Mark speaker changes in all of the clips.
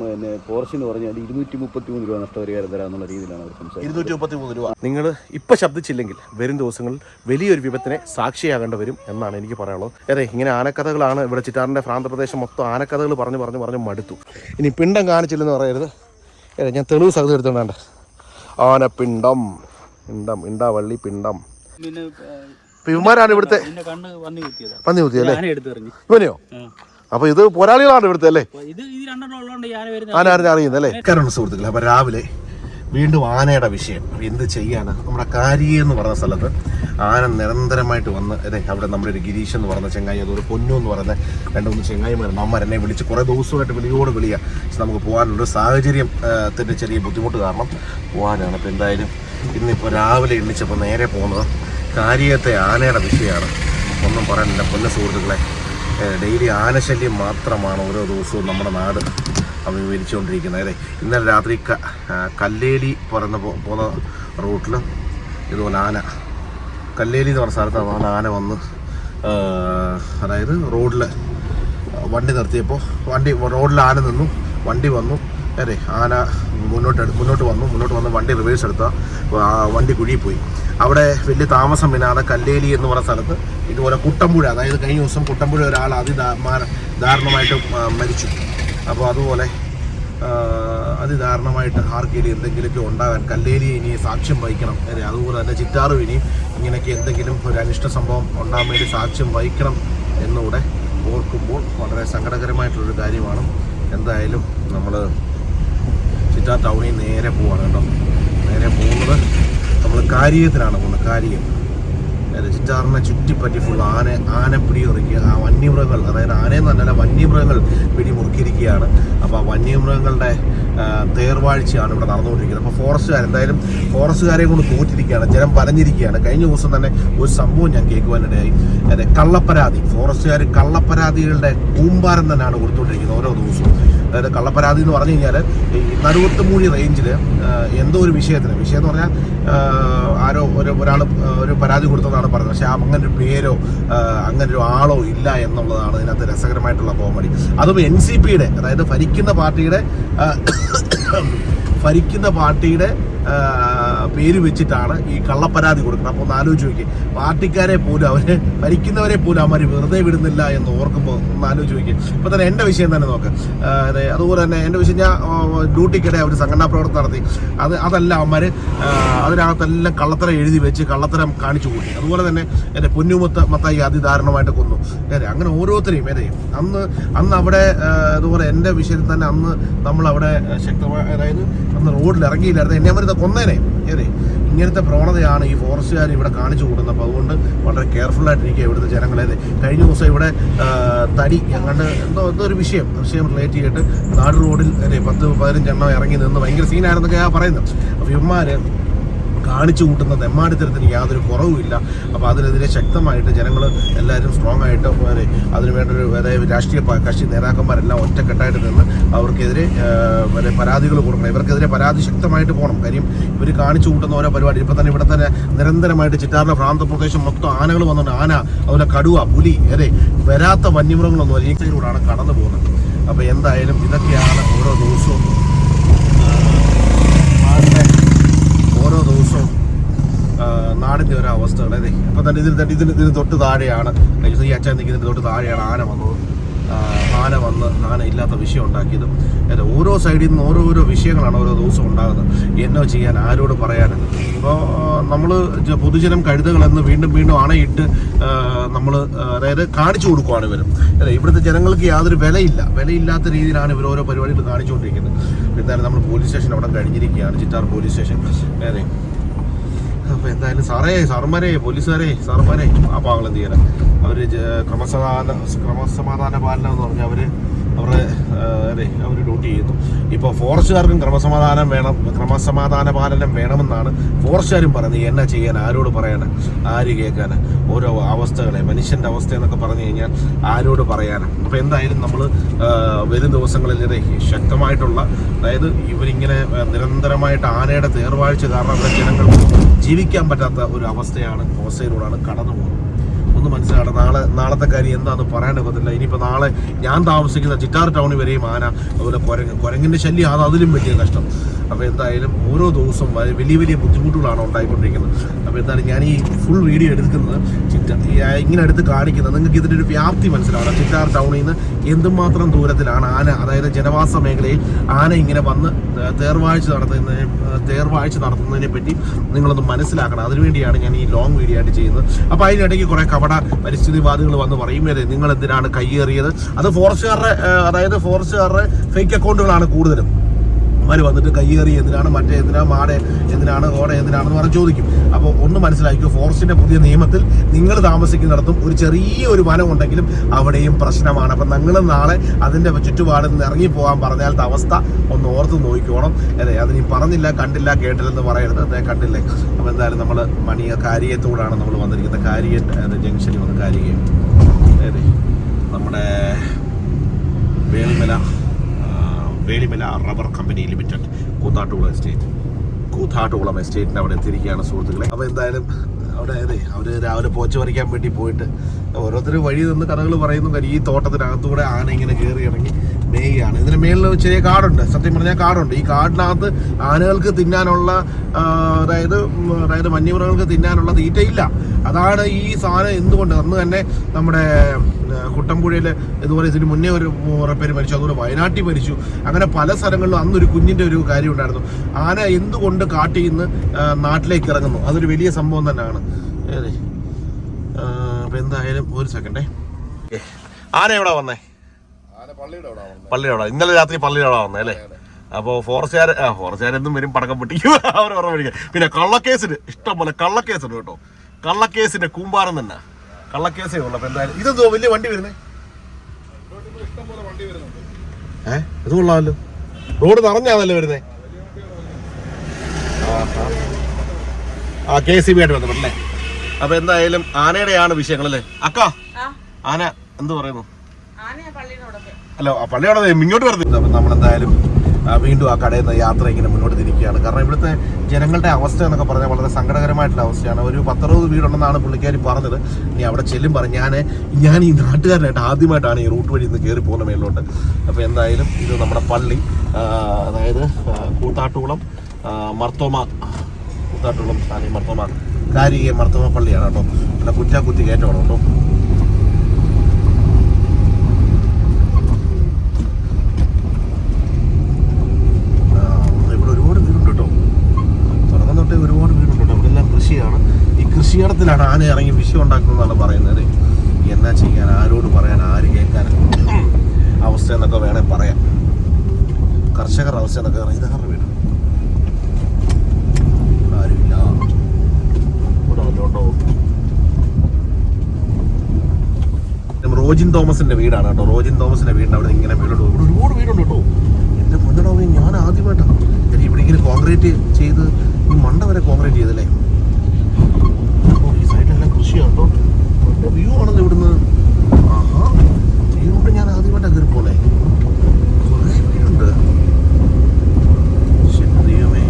Speaker 1: പിന്നെ പോർഷൻ പറഞ്ഞാൽ ഇരുന്നൂറ്റി മുപ്പത്തി മൂന്ന് രൂപ നഷ്ടപരിഹാരം തരാമെന്നുള്ള രീതിയിലാണ് അവർ സംസാരിക്കുന്നത്.
Speaker 2: ഇരുന്നൂറ്റി മുപ്പത്തി മൂന്ന് രൂപ. നിങ്ങൾ ഇപ്പം ശബ്ദിച്ചില്ലെങ്കിൽ വരും ദിവസങ്ങളിൽ വലിയൊരു വിപത്തിനെ സാക്ഷിയാകേണ്ടി വരും എന്നാണ് എനിക്ക് പറയാനുള്ളത്. അതെ ഇങ്ങനെ ആനക്കഥകളാണ് ഇവിടെ ചിറ്റാറിന്റെ പ്രാന്തപ്രദേശം മൊത്തം ആനക്കഥകൾ പറഞ്ഞു പറഞ്ഞു പറഞ്ഞു മടുത്തു. ഇനി പിണ്ടം കാണിച്ചില്ലെന്ന് പറയരുത്. അതെ ഞാൻ തെളിവ് സഹിതം എടുത്തോണ്ട് ആനപ്പിണ്ടം പിണ്ടം ഇണ്ടാവള്ളി പിണ്ടം.
Speaker 1: പിന്നെ
Speaker 2: ഇവന്മാരാണ് ഇവിടുത്തെ
Speaker 1: പിന്നെ കുത്തിയല്ലേ
Speaker 2: ഇവനെയോ? അപ്പൊ ഇത് പോരാളികളാണ് ഇവിടുത്തെ അല്ലേ?
Speaker 1: ഇത് ഇത് രണ്ടെണ്ണം ഉള്ളതുകൊണ്ട് ഞാൻ വരുന്ന
Speaker 2: ആന ആരും അറിയുന്നത് അല്ലേ? കാരണം സുഹൃത്തുക്കളെ അപ്പൊ രാവിലെ വീണ്ടും ആനയുടെ വിഷയം. എന്ത് ചെയ്യാന്? നമ്മുടെ കാരി എന്ന് പറഞ്ഞ സ്ഥലത്ത് ആന നിരന്തരമായിട്ട് വന്ന് അതെ അവിടെ നമ്മുടെ ഒരു ഗിരീഷ് എന്ന് പറഞ്ഞ ചെങ്ങായി അതൊരു പൊന്നു എന്ന് പറഞ്ഞ രണ്ട് മൂന്ന് ചെങ്ങായിമാരുണ്ട് അമ്മ എന്നെ വിളിച്ച് കുറേ ദിവസമായിട്ട് വിളിയോട് വിളിയാ. പക്ഷെ നമുക്ക് പോകാനുള്ള സാഹചര്യം തന്നെ ചെറിയ ബുദ്ധിമുട്ട് കാരണം പോകാനാണ്. അപ്പോൾ എന്തായാലും ഇന്നിപ്പോൾ രാവിലെ എണ്ണിച്ചപ്പോൾ നേരെ പോകുന്നത് കാര്യത്തെ ആനയുടെ വിഷയമാണ്. ഒന്നും പറയാനില്ല. പൊന്ന സുഹൃത്തുക്കളെ ഡെയിലി ആനശല്യം മാത്രമാണ് ഓരോ ദിവസവും നമ്മുടെ നാട് അഭിമുഖീകരിച്ചുകൊണ്ടിരിക്കുന്നത് അതെ ഇന്നലെ രാത്രി കല്ലേലി പറയുന്ന പോ- പോകുന്ന റൂട്ടിൽ ഇതുപോലെ ആന കല്ലേലി എന്ന് പറഞ്ഞ സ്ഥലത്താണ് ആന വന്ന് അതായത് റോഡിൽ വണ്ടി നിർത്തിയപ്പോൾ വണ്ടി റോഡിൽ ആന നിന്നു വണ്ടി വന്നു അതെ ആന മുന്നോട്ട് മുന്നോട്ട് വന്നു. മുന്നോട്ട് വന്ന് വണ്ടി റിവേഴ്സ് എടുത്ത വണ്ടി കുഴിയിൽ പോയി. അവിടെ വലിയ താമസം വിനാതെ കല്ലേലി എന്ന് പറഞ്ഞ സ്ഥലത്ത് ഇതുപോലെ കുട്ടമ്പുഴ അതായത് കഴിഞ്ഞ ദിവസം കുട്ടമ്പുഴ ഒരാൾ അതിദാരുണമായിട്ട് മരിച്ചു. അപ്പോൾ അതുപോലെ അതിദാരുണമായിട്ട് ആർക്കെങ്കിലും എന്തെങ്കിലുമൊക്കെ ഉണ്ടാകാൻ കല്ലേലി ഇനി സാക്ഷ്യം വഹിക്കണം. അതെ, അതുപോലെ തന്നെ ചിറ്റാറും ഇനി ഇങ്ങനെയൊക്കെ എന്തെങ്കിലും ഒരു അനിഷ്ട സംഭവം ഉണ്ടാകാൻ വേണ്ടി സാക്ഷ്യം വഹിക്കണം എന്നുകൂടെ ഓർക്കുമ്പോൾ വളരെ സങ്കടകരമായിട്ടുള്ളൊരു കാര്യമാണ്. എന്തായാലും നമ്മൾ ചിറ്റാർ ടൗണിൽ നേരെ പോവാണ് കേട്ടോ. നേരെ പോകുന്നത് നമ്മൾ കാര്യത്തിലാണ് പോകുന്നത് കാര്യം. അതായത് ചിറ്റാറിനെ ചുറ്റിപ്പറ്റി ഫുൾ ആന ആനപ്പിടി ഉറക്കുക ആ വന്യമൃഗങ്ങൾ അതായത് ആനയെന്ന് പറഞ്ഞാൽ വന്യമൃഗങ്ങൾ പിടിമുറുക്കിയിരിക്കുകയാണ്. അപ്പോൾ ആ വന്യമൃഗങ്ങളുടെ തേർവാഴ്ചയാണ് ഇവിടെ നടന്നുകൊണ്ടിരിക്കുന്നത്. അപ്പോൾ ഫോറസ്റ്റുകാർ എന്തായാലും ഫോറസ്റ്റുകാരെ കൊണ്ട് തോറ്റിരിക്കുകയാണ് ജനം പറഞ്ഞിരിക്കുകയാണ് കഴിഞ്ഞ ദിവസം തന്നെ ഒരു സംഭവം ഞാൻ കേൾക്കുവാനിടയായി. അതെ കള്ളപ്പരാതി ഫോറസ്റ്റുകാർ കള്ളപ്പരാതികളുടെ കൂമ്പാരം തന്നെയാണ് കൊടുത്തുകൊണ്ടിരിക്കുന്നത് ഓരോ ദിവസവും. അതായത് കള്ളപ്പരാതി എന്ന് പറഞ്ഞു കഴിഞ്ഞാൽ ഈ നടുവത്തുമൂഴി റേഞ്ചിൽ എന്തോ ഒരു വിഷയത്തിന്. വിഷയം എന്ന് പറഞ്ഞാൽ ആരോ ഒരു ഒരാൾ ഒരു പരാതി കൊടുത്തതാണ് പറഞ്ഞത്. പക്ഷേ അങ്ങനെ ഒരു പേരോ അങ്ങനെ ഒരു ആളോ ഇല്ല എന്നുള്ളതാണ് ഇതിനകത്ത് രസകരമായിട്ടുള്ള കോമഡി അതും എൻ സി പിയുടെ അതായത് ഭരിക്കുന്ന പാർട്ടിയുടെ ഭരിക്കുന്ന പാർട്ടിയുടെ പേര് വെച്ചിട്ടാണ് ഈ കള്ളപ്പരാതി കൊടുക്കുന്നത്. അപ്പോൾ ഒന്ന് ആലോചിച്ച് നോക്കി പാർട്ടിക്കാരെ പോലും അവർ ഭരിക്കുന്നവരെ പോലും അവർ വെറുതെ വിടുന്നില്ല എന്ന് ഓർക്കുമ്പോൾ ഒന്ന് ആലോചിച്ച് നോക്കി ഇപ്പോൾ തന്നെ എന്റെ വിഷയം തന്നെ നോക്ക്. അതുപോലെ തന്നെ എന്റെ വിഷയം ഞാൻ ഡ്യൂട്ടിക്കിടെ അവർ സംഘടനാ പ്രവർത്തനം നടത്തി. അത് അതല്ല അവന്മാർ അതിനകത്തെല്ലാം കള്ളത്തരം എഴുതി വെച്ച് കള്ളത്തരം കാണിച്ചു കൂട്ടി. അതുപോലെ തന്നെ എന്റെ പൊന്നുമുത്ത മത്തായി അതിദാരുണമായിട്ട് കൊന്നു. അതെ അങ്ങനെ ഓരോരുത്തരെയും അതെ. അന്ന് അന്ന് അവിടെ അതുപോലെ എന്റെ വിഷയത്തിൽ തന്നെ അന്ന് നമ്മൾ അവിടെ ശക്തമായ അതായത് അന്ന് റോഡിൽ ഇറങ്ങിയില്ലായിരുന്നു. എന്നെ അവർ കൊന്നേനെ. അതെ ഇങ്ങനത്തെ പ്രവണതയാണ് ഈ ഫോറസ്റ്റുകാർ ഇവിടെ കാണിച്ചു കൂടുന്നത് അപ്പോൾ അതുകൊണ്ട് വളരെ കെയർഫുൾ ആയിട്ടിരിക്കുക ഇവിടുത്തെ ജനങ്ങളെ കഴിഞ്ഞ ദിവസം ഇവിടെ തടി ഞങ്ങളുടെ എന്തോ എന്തോ ഒരു വിഷയം വിഷയം റിലേറ്റ് ചെയ്തിട്ട് നാട് റോഡിൽ അതെ പത്ത് പതിനഞ്ചെണ്ണം ഇറങ്ങി നിന്ന് ഭയങ്കര സീനായിരുന്നൊക്കെ ഞാൻ പറയുന്നത്. അപ്പോൾ ഇവന്മാർ കാണിച്ചു കൂട്ടുന്ന തെമ്മാടിത്തരത്തിന് യാതൊരു കുറവുമില്ല അപ്പോൾ അതിനെതിരെ ശക്തമായിട്ട് ജനങ്ങൾ എല്ലാവരും സ്ട്രോങ് ആയിട്ട് അതിനുവേണ്ട അതിന് ഒരു അതായത് രാഷ്ട്രീയ കക്ഷി നേതാക്കന്മാരെല്ലാം ഒറ്റക്കെട്ടായിട്ട് നിന്ന് അവർക്കെതിരെ പരാതികൾ കൊടുക്കണം. ഇവർക്കെതിരെ പരാതി ശക്തമായിട്ട് പോകണം. കാര്യം ഇവർ കാണിച്ചു കൂട്ടുന്ന ഓരോ പരിപാടി ഇപ്പം തന്നെ ഇവിടെ തന്നെ നിരന്തരമായിട്ട് ചിറ്റാറിലെ പ്രാന്തപ്രദേശം മൊത്തം ആനകൾ വന്നിട്ടുണ്ട് ആന അതുപോലെ കടുവ പുലി അതെ വരാത്ത വന്യമൃഗങ്ങളൊന്നും ഒരീക്ഷയിലൂടെയാണ് കടന്നു പോകുന്നത്. അപ്പോൾ എന്തായാലും ഇതൊക്കെയാണ് ഓരോ ദിവസവും ഓരോ ദിവസവും നാടിന്റെ ഓരോ അവസ്ഥകളെ അപ്പം തന്നെ ഇതിന് തന്നെ ഇതിന് ഇതിന് തൊട്ട് താഴെയാണ്. ഈ അച്ഛൻ നിൽക്കുന്നതിന് തൊട്ട് താഴെയാണ് ആന വന്നത്. ആന വന്ന് ആന ഇല്ലാത്ത വിഷയം ഉണ്ടാക്കിയതും അതെ ഓരോ സൈഡിൽ നിന്ന് ഓരോരോ വിഷയങ്ങളാണ് ഓരോ ദിവസം ഉണ്ടാകുന്നത്. എന്നോ ചെയ്യാൻ ആരോട് പറയാൻ? ഇപ്പോൾ നമ്മൾ പൊതുജനം കഴുതകളെന്ന് വീണ്ടും വീണ്ടും അണയിട്ട് നമ്മൾ അതായത് കാണിച്ചു കൊടുക്കുവാണ് ഇവരും. അതെ ഇവിടുത്തെ ജനങ്ങൾക്ക് യാതൊരു വിലയില്ല. വിലയില്ലാത്ത രീതിയിലാണ് ഇവർ ഓരോ പരിപാടികൾ കാണിച്ചുകൊണ്ടിരിക്കുന്നത്. എന്തായാലും നമ്മൾ പോലീസ് സ്റ്റേഷൻ അവിടെ കഴിഞ്ഞിരിക്കുകയാണ് ചിറ്റാർ പോലീസ് സ്റ്റേഷൻ. അതെ അപ്പോൾ എന്തായാലും സാറേ സാറുമാരെ പോലീസുകാരെ സാറുമാരെ ആ എന്ത് ചെയ്യാൻ അവർ ക്രമസമാധാന ക്രമസമാധാന പാലനം എന്ന് പറഞ്ഞാൽ അവർ അവരുടെ അതെ അവർ ഡ്യൂട്ടി ചെയ്യുന്നു. ഇപ്പോൾ ഫോറസ്റ്റുകാർക്കും ക്രമസമാധാനം വേണം ക്രമസമാധാന പാലനം വേണമെന്നാണ് ഫോറസ്റ്റുകാരും പറയുന്നത്. എന്നാ ചെയ്യാൻ ആരോട് പറയാൻ ആര് കേൾക്കാൻ ഓരോ അവസ്ഥകളെ മനുഷ്യന്റെ അവസ്ഥ എന്നൊക്കെ പറഞ്ഞു കഴിഞ്ഞാൽ ആരോട് പറയാൻ അപ്പോൾ എന്തായാലും നമ്മൾ വരും ദിവസങ്ങളിൽ ശക്തമായിട്ടുള്ള അതായത് ഇവരിങ്ങനെ നിരന്തരമായിട്ട് ആനയുടെ തേർവാഴ്ച കാരണം ഇവിടെ ജനങ്ങൾക്ക് ജീവിക്കാൻ പറ്റാത്ത ഒരു അവസ്ഥയാണ് അവസ്ഥയിലൂടെയാണ് കടന്നു പോകുന്നത് ഒന്ന് മനസ്സിലാകട്ടെ. നാളെ നാളത്തെ കാര്യം എന്താണെന്ന് പറയാൻ പറ്റില്ല ഇനിയിപ്പോൾ നാളെ ഞാൻ താമസിക്കുന്ന ചിറ്റാർ ടൗണിൽ വരെയും ആന അതുപോലെ കുരങ്ങ്. കുരങ്ങിന്റെ ശല്യം അത് അതിലും വലിയ കഷ്ടം. അപ്പോൾ എന്തായാലും ഓരോ ദിവസം വലിയ വലിയ ബുദ്ധിമുട്ടുകളാണ് ഉണ്ടായിക്കൊണ്ടിരിക്കുന്നത്. അപ്പോൾ എന്തായാലും ഞാൻ ഈ ഫുൾ വീഡിയോ എടുക്കുന്നത് ചിറ്റ ഇങ്ങനെ എടുത്ത് കാണിക്കുന്നത് നിങ്ങൾക്ക് ഇതിന്റെ ഒരു വ്യാപ്തി മനസ്സിലാവണം. ചിറ്റാർ ടൗണിൽ നിന്ന് എന്തുമാത്രം ദൂരത്തിലാണ് ആന അതായത് ജനവാസ മേഖലയിൽ ആന ഇങ്ങനെ വന്ന് തേർവാഴ്ച നടത്തുന്നതിനെ തേർവാഴ്ച നടത്തുന്നതിനെ പറ്റി നിങ്ങളൊന്ന് മനസ്സിലാക്കണം. അതിനുവേണ്ടിയാണ് ഞാൻ ഈ ലോങ് വീഡിയോ ആയിട്ട് ചെയ്യുന്നത്. അപ്പോൾ അതിനിടയ്ക്ക് കുറേ കപട പരിസ്ഥിതിവാദികൾ വന്ന് പറയും "ഏതേ, നിങ്ങൾ എന്തിനാണ് കയ്യേറിയത്? അത് ഫോറസ്റ്റുകാരുടെ അതായത് ഫോറസ്റ്റുകാരുടെ ഫേക്ക് അക്കൗണ്ടുകളാണ് കൂടുതലും. അവർ വന്നിട്ട് കയ്യേറി എന്തിനാണ് മറ്റേ എന്തിനാണ് മാടെ എന്തിനാണ് ഓട എന്തിനാണെന്ന് പറഞ്ഞ് ചോദിക്കും. അപ്പോൾ ഒന്ന് മനസ്സിലാക്കിയോ ഫോറസ്റ്റിന്റെ പുതിയ നിയമത്തിൽ നിങ്ങൾ താമസിക്കുന്നിടത്തും ഒരു ചെറിയ ഒരു വനം ഉണ്ടെങ്കിലും അവിടെയും പ്രശ്നമാണ്. അപ്പം നിങ്ങൾ നാളെ അതിന്റെ ചുറ്റുപാടിൽ നിന്ന് ഇറങ്ങി പോകാൻ പറഞ്ഞാലത്തെ അവസ്ഥ ഒന്ന് ഓർത്ത് നോക്കിക്കോണം. അതെ അതിനി പറഞ്ഞില്ല കണ്ടില്ല കേട്ടില്ലെന്ന് പറയരുത്. അതെ കണ്ടില്ലേ? അപ്പോൾ എന്തായാലും നമ്മൾ മണിയ കാര്യത്തോടാണ് നമ്മൾ വന്നിരിക്കുന്നത്. കാരിയ ജംഗ്ഷനിൽ വന്ന് കാരികയും അതെ നമ്മുടെ Velimala Velimala rubber company limited Koothattukulam estate. Koothattukulam എസ്റ്റേറ്റിന്റെ അവിടെ എത്തിയിരിക്കുകയാണ് സുഹൃത്തുക്കളെ. അപ്പോൾ എന്തായാലും അവിടെ അതെ അവർ രാവിലെ പോച്ച് പറിക്കാൻ വേണ്ടി പോയിട്ട് ഓരോരുത്തർ വഴി നിന്ന് കഥകൾ പറയുന്നു. കാര്യം ഈ തോട്ടത്തിനകത്തൂടെ ആന ഇങ്ങനെ കയറി ഇറങ്ങി ചെറിയ കാടുണ്ട്. സത്യം പറഞ്ഞാൽ കാടുണ്ട്. ഈ കാടിനകത്ത് ആനകൾക്ക് തിന്നാനുള്ള അതായത് അതായത് വന്യമൃഗങ്ങൾക്ക് തിന്നാനുള്ള തീറ്റയില്ല. അതാണ് ഈ സാധനം എന്തുകൊണ്ട്? അന്ന് തന്നെ നമ്മുടെ കുട്ടമ്പുഴയിൽ ഇതുപോലെ ഇതിന് മുന്നേ ഒരു പേര് മരിച്ചു. അതുപോലെ വയനാട്ടിൽ മരിച്ചു. അങ്ങനെ പല സ്ഥലങ്ങളിലും അന്നൊരു കുഞ്ഞിന്റെ ഒരു കാര്യം ഉണ്ടായിരുന്നു. ആന എന്തുകൊണ്ട് കാട്ടിൽ നിന്ന് നാട്ടിലേക്ക് ഇറങ്ങുന്നു? അതൊരു വലിയ സംഭവം തന്നെയാണ്. അപ്പം എന്തായാലും ഒരു സെക്കൻഡേ ആന എവിടെ വന്നേ? പള്ളിയുടെ അവിടെ ഇന്നലെ രാത്രി പള്ളിയുടെ അവിടെ വന്നേ അല്ലേ? അപ്പോൾ ഫോറസ്റ്റുകാർ ആ ഫോറസ്റ്റുകാരെന്നും വരും പടക്കം പൊട്ടിക്കും. അവർ ഓർമ്മ പഠിക്കുക പിന്നെ കള്ളക്കേസിന് ഇഷ്ടം പോലെ കള്ളക്കേസുണ്ട് കേട്ടോ. കള്ളക്കേസിന്റെ കൂമ്പാരം തന്നെ. കള്ളക്കേസേ ഉള്ളു. അപ്പൊ എന്തായാലും ഇതെന്തോ വലിയ വണ്ടി വരുന്നേ? ഏ? ഇത് കൊള്ളാമല്ലോ. റോഡ് നിറഞ്ഞാണല്ലോ വരുന്നേ. ആ കെ സി ബി ആയിട്ട് ബന്ധപ്പെട്ടല്ലേ അപ്പൊ എന്തായാലും ആനയുടെയാണ് വിഷയങ്ങൾ അല്ലേ അക്ക
Speaker 3: ആ,
Speaker 2: ആന എന്ത് പറയുന്നു? അല്ല ആ അവിടെ ഇങ്ങോട്ട് വരുന്നത് അപ്പം നമ്മളെന്തായാലും വീണ്ടും ആ കടയിൽ നിന്ന് യാത്ര ഇങ്ങനെ മുന്നോട്ട് തിരിക്കുകയാണ്. കാരണം ഇവിടുത്തെ ജനങ്ങളുടെ അവസ്ഥ എന്നൊക്കെ പറഞ്ഞാൽ വളരെ സങ്കടകരമായിട്ടുള്ള അവസ്ഥയാണ്. ഒരു പത്തറുപത് വീടുണ്ടെന്നാണ് പുള്ളിക്കാരി പറഞ്ഞത്. ഇനി അവിടെ ചെല്ലും പറഞ്ഞു ഞാൻ ഞാൻ ഈ നാട്ടുകാരനായിട്ട് ആദ്യമായിട്ടാണ് ഈ റൂട്ട് വഴി ഇന്ന് കയറി പോകുന്ന മേളിലോട്ട്. അപ്പോൾ എന്തായാലും ഇത് നമ്മുടെ പള്ളി അതായത് കൂത്താട്ടുകുളം മർത്തോമ കൂത്താട്ടുകുളം സ്ഥാനം മർത്തോമ കാരികെ മർത്തോമ പള്ളിയാണ് കേട്ടോ. പിന്നെ കുറ്റാക്കുത്തി കയറ്റമാണ് കേട്ടോ ആ, ഇവിടെ ഒരുപാട് വീടുണ്ട് കേട്ടോ തുടക്കം തൊട്ടേ ഒരുപാട് വീടുണ്ട് കേട്ടോ ഇവിടെ എല്ലാം കൃഷിയാണ് ഈ കൃഷിയിടത്തിലാണ് ആന ഇറങ്ങി വിഷയം ഉണ്ടാക്കുന്നതാണ് പറയുന്നത്. എന്നാ ചെയ്യാൻ? ആരോട് പറയാൻ? ആര് കേൾക്കാൻ? അവസ്ഥ എന്നൊക്കെ വേണേ പറയാം. കർഷകർ അവസ്ഥ എന്നൊക്കെ പറയാം. ഇതാരുടെ വീട്? ഇവിടെ ആരുമില്ല ഇവിടെ വല്ലതും റോജിൻ തോമസിന്റെ വീടാണ് കേട്ടോ. റോജിൻ തോമസിന്റെ വീടിന് അവിടെ ഇങ്ങനെ വീടുണ്ട് ഇവിടെ ഒരുപാട് വീടുണ്ട് കേട്ടോ. എന്റെ മുന്നടാവേ ഞാൻ ആദ്യമായിട്ടാണ്. ഇവിടെ ഇങ്ങനെ കോൺക്രീറ്റ് ചെയ്ത് ഈ മണ്ട വരെ കോൺക്രീറ്റ് ചെയ്തല്ലേ? കൃഷിയാണ് കേട്ടോ നല്ല വ്യൂ ആണല്ലോ ഇവിടുന്ന്. ആഹാ. ഈ റൂട്ട് ഞാൻ ആദ്യമായിട്ടാണ് കയറി പോണേ. കുറേ വീടുണ്ട് ദൈവമേ.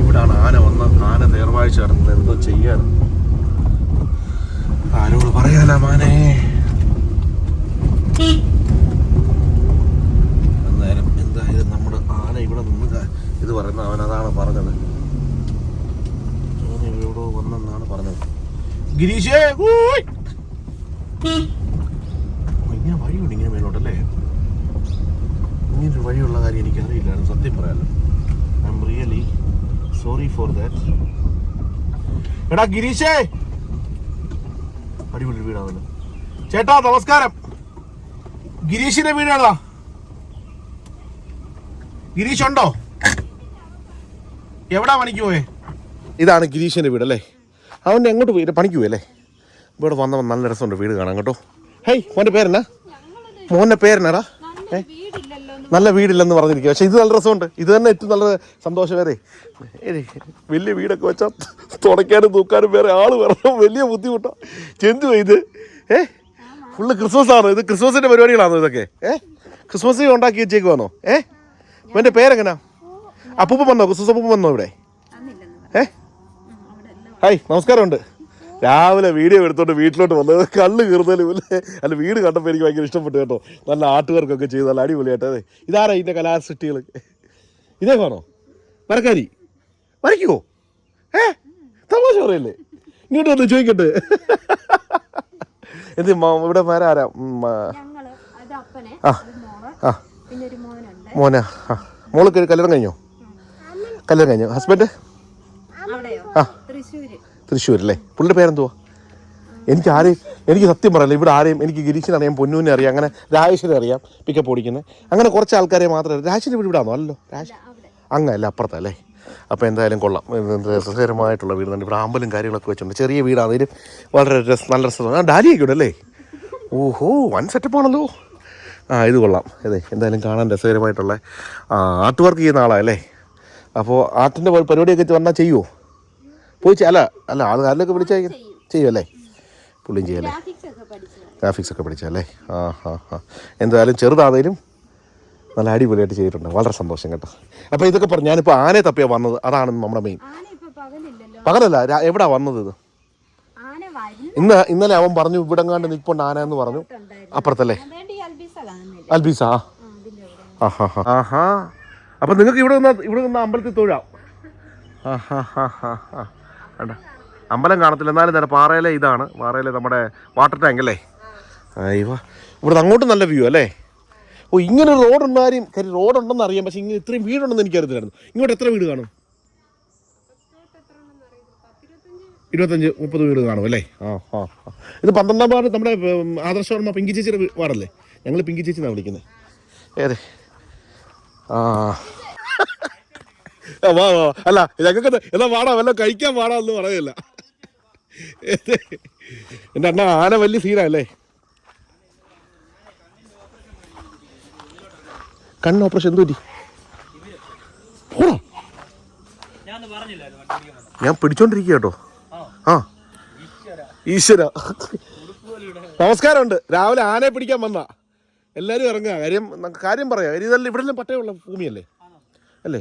Speaker 2: ഇവിടാണ് ആന വന്ന് ആന നേർവാഴ്ച നടന്നത് എന്തോ ചെയ്യാൻ. ആരോട് പറയാനാ മാനേ? എന്തായാലും എന്തായാലും നമ്മുടെ ആന ഇവിടെ നിന്ന് ഇത് പറയുന്ന അവൻ അതാണ് പറഞ്ഞത്. ഇവിടെ വന്നെന്നാണ് പറഞ്ഞത്. ഗിരീഷേ ഇങ്ങനെ വഴിയുണ്ട് ഇങ്ങനെ മേലോട്ടല്ലേ ഇങ്ങനൊരു വഴിയുള്ള കാര്യം എനിക്ക് അറിയില്ലായിരുന്നു സത്യം പറയാലോ. I'm really sorry for that എടാ ഗിരീഷേ! അടിപൊളി വീടാണല്ലോ. ചേട്ടാ നമസ്കാരം. ഗിരീഷിന്റെ വീടാണോ? ഗിരീഷ് ഉണ്ടോ? എവിടാ പണിക്ക് പോയേ? ഇതാണ് ഗിരീഷിന്റെ വീട് അല്ലേ? അവൻ എങ്ങോട്ട് പോയി പണിക്ക് പോയി അല്ലേ? ഇവിടെ വന്നപ്പോൾ നല്ല രസമുണ്ട് വീട് കാണാൻ കേട്ടോ. ഹേയ് മോന്റെ പേരെന്നാ? മോന്റെ പേരെന്നാടാ? ഏ? നല്ല വീടില്ലെന്ന് പറഞ്ഞിരിക്കുക പക്ഷേ ഇത് നല്ല രസമുണ്ട്. ഇത് തന്നെ ഏറ്റവും നല്ല സന്തോഷം വേറെ. വലിയ വീടൊക്കെ വെച്ചാൽ തുടയ്ക്കാനും തൂക്കാനും വേറെ ആൾ വരണം. വലിയ ബുദ്ധിമുട്ടാണ് ചെന്തു ഇത്. ഏ? ഫുള്ള് ക്രിസ്മസ് ആണ് ഇത്? ക്രിസ്മസിന്റെ പരിപാടികളാണോ ഇതൊക്കെ? ഏ? ക്രിസ്മസ് ഉണ്ടാക്കി വെച്ചേക്കുവാണോ ഏ? എന്റെ പേരെങ്ങനാ? അപ്പൂപ്പൻ വന്നോ? ക്രിസ്മസ് അപ്പൂപ്പം വന്നോ ഇവിടെ? ഏ? ഹായ് നമസ്കാരമുണ്ട്. രാവിലെ വീഡിയോ എടുത്തോണ്ട് വീട്ടിലോട്ട് വന്നത് കള്ള് കീറുന്നതിലും ഇല്ലേ അല്ല വീട് കണ്ടപ്പോൾ എനിക്ക് ഭയങ്കര ഇഷ്ടപ്പെട്ടു കേട്ടോ. നല്ല ആർട്ട് ചെയ്ത് നല്ല അടിപൊളിയായിട്ട്. അതെ ഇതാരാ ഇതിന്റെ കലാസൃഷ്ടികൾ ഇതേ കാണോ? വരക്കാരി. വരയ്ക്കുവോ? ഏ? തമാശ പറയല്ലേ? ഇങ്ങോട്ട് വന്ന് ചോദിക്കട്ടെ. എന്ത് ഇവിടെ വേറെ ആരാ? മോന ആ,
Speaker 3: മോൾ
Speaker 2: മോനാ? ആ. കല്യാണം കഴിഞ്ഞോ? കല്യാണം കഴിഞ്ഞോ? ഹസ്ബൻഡ് ആ.
Speaker 3: തൃശ്ശൂര്
Speaker 2: തൃശ്ശൂർ അല്ലേ പുള്ളിയുടെ പേരെന്തുവാ? എനിക്ക് ആരെയും എനിക്ക് സത്യം പറയല്ല ഇവിടെ ആരെയും എനിക്ക് ഗിരീഷിനെ അറിയാം പൊന്നൂനെ അറിയാം അങ്ങനെ രാജേഷിനെ അറിയാം പിക്കപ്പ് ഓടിക്കുന്നത്. അങ്ങനെ കുറച്ച് ആൾക്കാരെ മാത്രമേ രാജേഷിന്റെ വീട് ഇവിടെ ആണോ അല്ലല്ലോ രാജ്
Speaker 3: അവിടെ.
Speaker 2: അങ്ങല്ല അപ്പുറത്തല്ലേ അപ്പോൾ എന്തായാലും കൊള്ളാം. രസകരമായിട്ടുള്ള വീട് തന്നെ. ഇവിടെ ആമ്പലും കാര്യങ്ങളൊക്കെ വെച്ചിട്ടുണ്ട്. ചെറിയ വീടാണെങ്കിലും വളരെ രസം നല്ല രസമാണ്. ആ ഡാലിയൊക്കെ ഒക്കെ അല്ലേ? ഓഹോ വൺ സെറ്റപ്പാണല്ലോ ആ ഇത് കൊള്ളാം. അതെ എന്തായാലും കാണാൻ രസകരമായിട്ടുള്ള ആ ആർട്ട് വർക്ക് ചെയ്യുന്ന ആളാണ് അല്ലേ? അപ്പോൾ ആർട്ടിന്റെ പരിപാടിയൊക്കെ വന്നാൽ ചെയ്യുമോ പോയി അല്ല അല്ല ആൾക്കാരിലൊക്കെ വിളിച്ചാൽ ചെയ്യുമല്ലേ പുള്ളിയും ചെയ്യല്ലേ?
Speaker 3: ഗ്രാഫിക്സ് ഒക്കെ
Speaker 2: പഠിച്ചല്ലേ ആ ആ ആ. എന്തായാലും ചെറുതാണേലും നല്ല അടിപൊളിയായിട്ട് ചെയ്തിട്ടുണ്ട്. വളരെ സന്തോഷം കേട്ടോ. അപ്പോൾ ഇതൊക്കെ പറഞ്ഞു ഞാനിപ്പോൾ ആനയെ തപ്പിയാ വന്നത്. അതാണ് നമ്മുടെ മെയിൻ പകലല്ല എവിടെ വന്നത് ഇത്? ഇന്ന് ഇന്നലെ അവൻ പറഞ്ഞു ഇവിടെ കണ്ട് നിൽപ്പുണ്ട് ആന എന്ന് പറഞ്ഞു. അപ്പുറത്തല്ലേ?
Speaker 3: അൽബീസ
Speaker 2: ആഹാ ആഹാ. അപ്പം നിങ്ങൾക്ക് ഇവിടെ നിന്ന് ഇവിടെ നിന്ന് അമ്പലത്തിൽ തൊഴാം. ആഹാ ഹാ ഹാ ഹാ. കണ്ടോ? അമ്പലം കാണത്തില്ല. എന്നാലും തന്നെ പാറയിലെ ഇതാണ്. പാറയിലെ നമ്മുടെ വാട്ടർ ടാങ്ക് അല്ലേ? അയ്യോ. ഇവിടെ അങ്ങോട്ടും നല്ല വ്യൂ അല്ലേ? ഓ ഇങ്ങനെ റോഡ് ഉണ്ടാരും കാര്യം റോഡ് ഉണ്ടെന്ന് അറിയാം. പക്ഷെ ഇങ്ങനെ ഇത്രയും വീടുണ്ടെന്ന് എനിക്കറിയത്തില്ലായിരുന്നു. ഇങ്ങോട്ട് എത്ര വീട് കാണും? ഇരുപത്തഞ്ച് മുപ്പത് വീട് കാണും അല്ലേ? ആ ആ. ഇത് പന്ത്രണ്ടാം വാർഡ് നമ്മുടെ ആദർശ വർമ്മ പിങ്കി ചേച്ചിയുടെ വാർഡല്ലേ? ഞങ്ങൾ പിങ്കി ചേച്ചി എന്നാണ് വിളിക്കുന്നത് ഏതെ? ആ, വാ വാ അല്ല ഞങ്ങൾക്ക് എന്നാ വാടാ വല്ല കഴിക്കാൻ വാടാ എന്ന് പറയല്ല. എന്റെ അണ്ണ ആന വലിയ സീനല്ലേ കണ്ണ് ഓപ്പറേഷൻ എന്തു പറ്റി പോടാ ഞാൻ പിടിച്ചോണ്ടിരിക്കുക കേട്ടോ. ആ. ഈശ്വര. നമസ്കാരമുണ്ട്. രാവിലെ ആനയെ പിടിക്കാൻ വന്നാ. എല്ലാരും ഇറങ്ങുക. കാര്യം കാര്യം പറയാം. കാര്യം ഇതെല്ലാം ഇവിടെ എല്ലാം പട്ടയമുള്ള ഭൂമിയല്ലേ? അല്ലേ?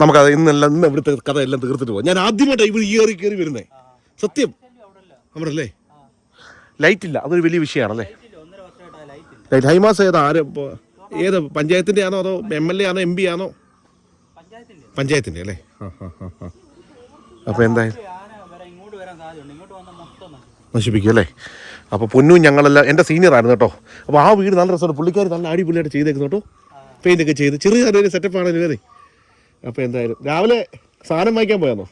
Speaker 2: നമുക്കത് ഇന്നെല്ലാം ഇന്ന് ഇവിടുത്തെ കഥ എല്ലാം തീർത്തിട്ട് പോകാം ഞാൻ ആദ്യമായിട്ടാണ് ഇവിടെ ഈ കയറി വരുന്നേ. സത്യം. അല്ലേ ലൈറ്റ് ഇല്ല അതൊരു വലിയ വിഷയമാണല്ലേ? ലൈറ്റ്. ഹൈമാസ് ഏതാ? ആര് ഏത് പഞ്ചായത്തിന്റെ ആണോ അതോ എം എൽ എ ആണോ എം പി ആണോ? പഞ്ചായത്തിന്റെ അല്ലേ? ആ അപ്പോൾ എന്തായാലും നശിപ്പിക്കും അല്ലേ? അപ്പോൾ പൊന്നും ഞങ്ങളെല്ലാം എന്റെ സീനിയർ ആയിരുന്നു കേട്ടോ. അപ്പോൾ ആ വീട് നല്ല രസമാണ്. പുള്ളിക്കാർ നല്ല അടിപൊളിയായിട്ട് ചെയ്തേക്കുന്നു കേട്ടോ. പെയിന്റ് ഒക്കെ ചെയ്ത്. ചെറിയ ചെറിയ സെറ്റപ്പ് ആണ് ഇവരെ അപ്പോൾ എന്തായാലും രാവിലെ സാധനം വാങ്ങിക്കാൻ പോയാന്നോ?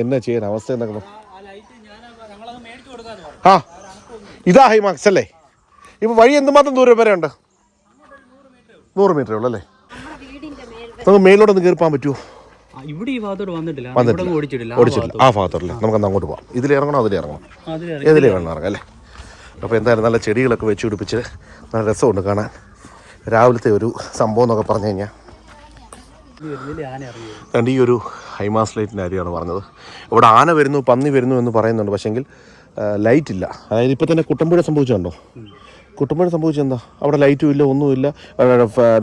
Speaker 2: എന്നാ ചെയ്യാൻ അവസ്ഥ എന്നൊക്കെ ആ ഇതാ ഹൈമാക്സ് അല്ലേ? ഇപ്പോൾ വഴി എന്തുമാത്രം ദൂരം വരെ ഉണ്ട്? നൂറ് മീറ്ററേ ഉള്ളൂ അല്ലേ? നമുക്ക് മേലോട്ടൊന്ന് കയറി പോകാൻ പറ്റുമോ
Speaker 4: ഇവിടെ ഈ ഭാഗത്തോട്ട് വന്നിട്ടില്ല. ഓടിച്ചിട്ടില്ല.
Speaker 2: ഓടിച്ചില്ല ആ ഭാഗത്തല്ലേ നമുക്ക് അങ്ങോട്ട് പോവാം. ഇതിൽ ഇറങ്ങണോ? അതിൽ ഇറങ്ങണം? ഏതിലേ വേണം ഇറങ്ങാം. അല്ലേ? അപ്പോൾ എന്തായാലും നല്ല ചെടികളൊക്കെ വെച്ച് പിടിപ്പിച്ച് നല്ല രസമുണ്ട് കാണാൻ. രാവിലത്തെ ഒരു സംഭവം എന്നൊക്കെ പറഞ്ഞു കഴിഞ്ഞാൽ അതുകൊണ്ട് ഈ ഒരു ഹൈമാസ് ലൈറ്റിന്റെ കാര്യമാണ് പറഞ്ഞത്. ഇവിടെ ആന വരുന്നു പന്നി വരുന്നു എന്ന് പറയുന്നുണ്ട് പക്ഷേങ്കിൽ ലൈറ്റ് ഇല്ല. അതായത് ഇപ്പം തന്നെ കുട്ടമ്പുഴ സംഭവിച്ചുണ്ടോ കുട്ടമ്പുഴ സംഭവിച്ചെന്താ അവിടെ ലൈറ്റും ഇല്ല ഒന്നുമില്ല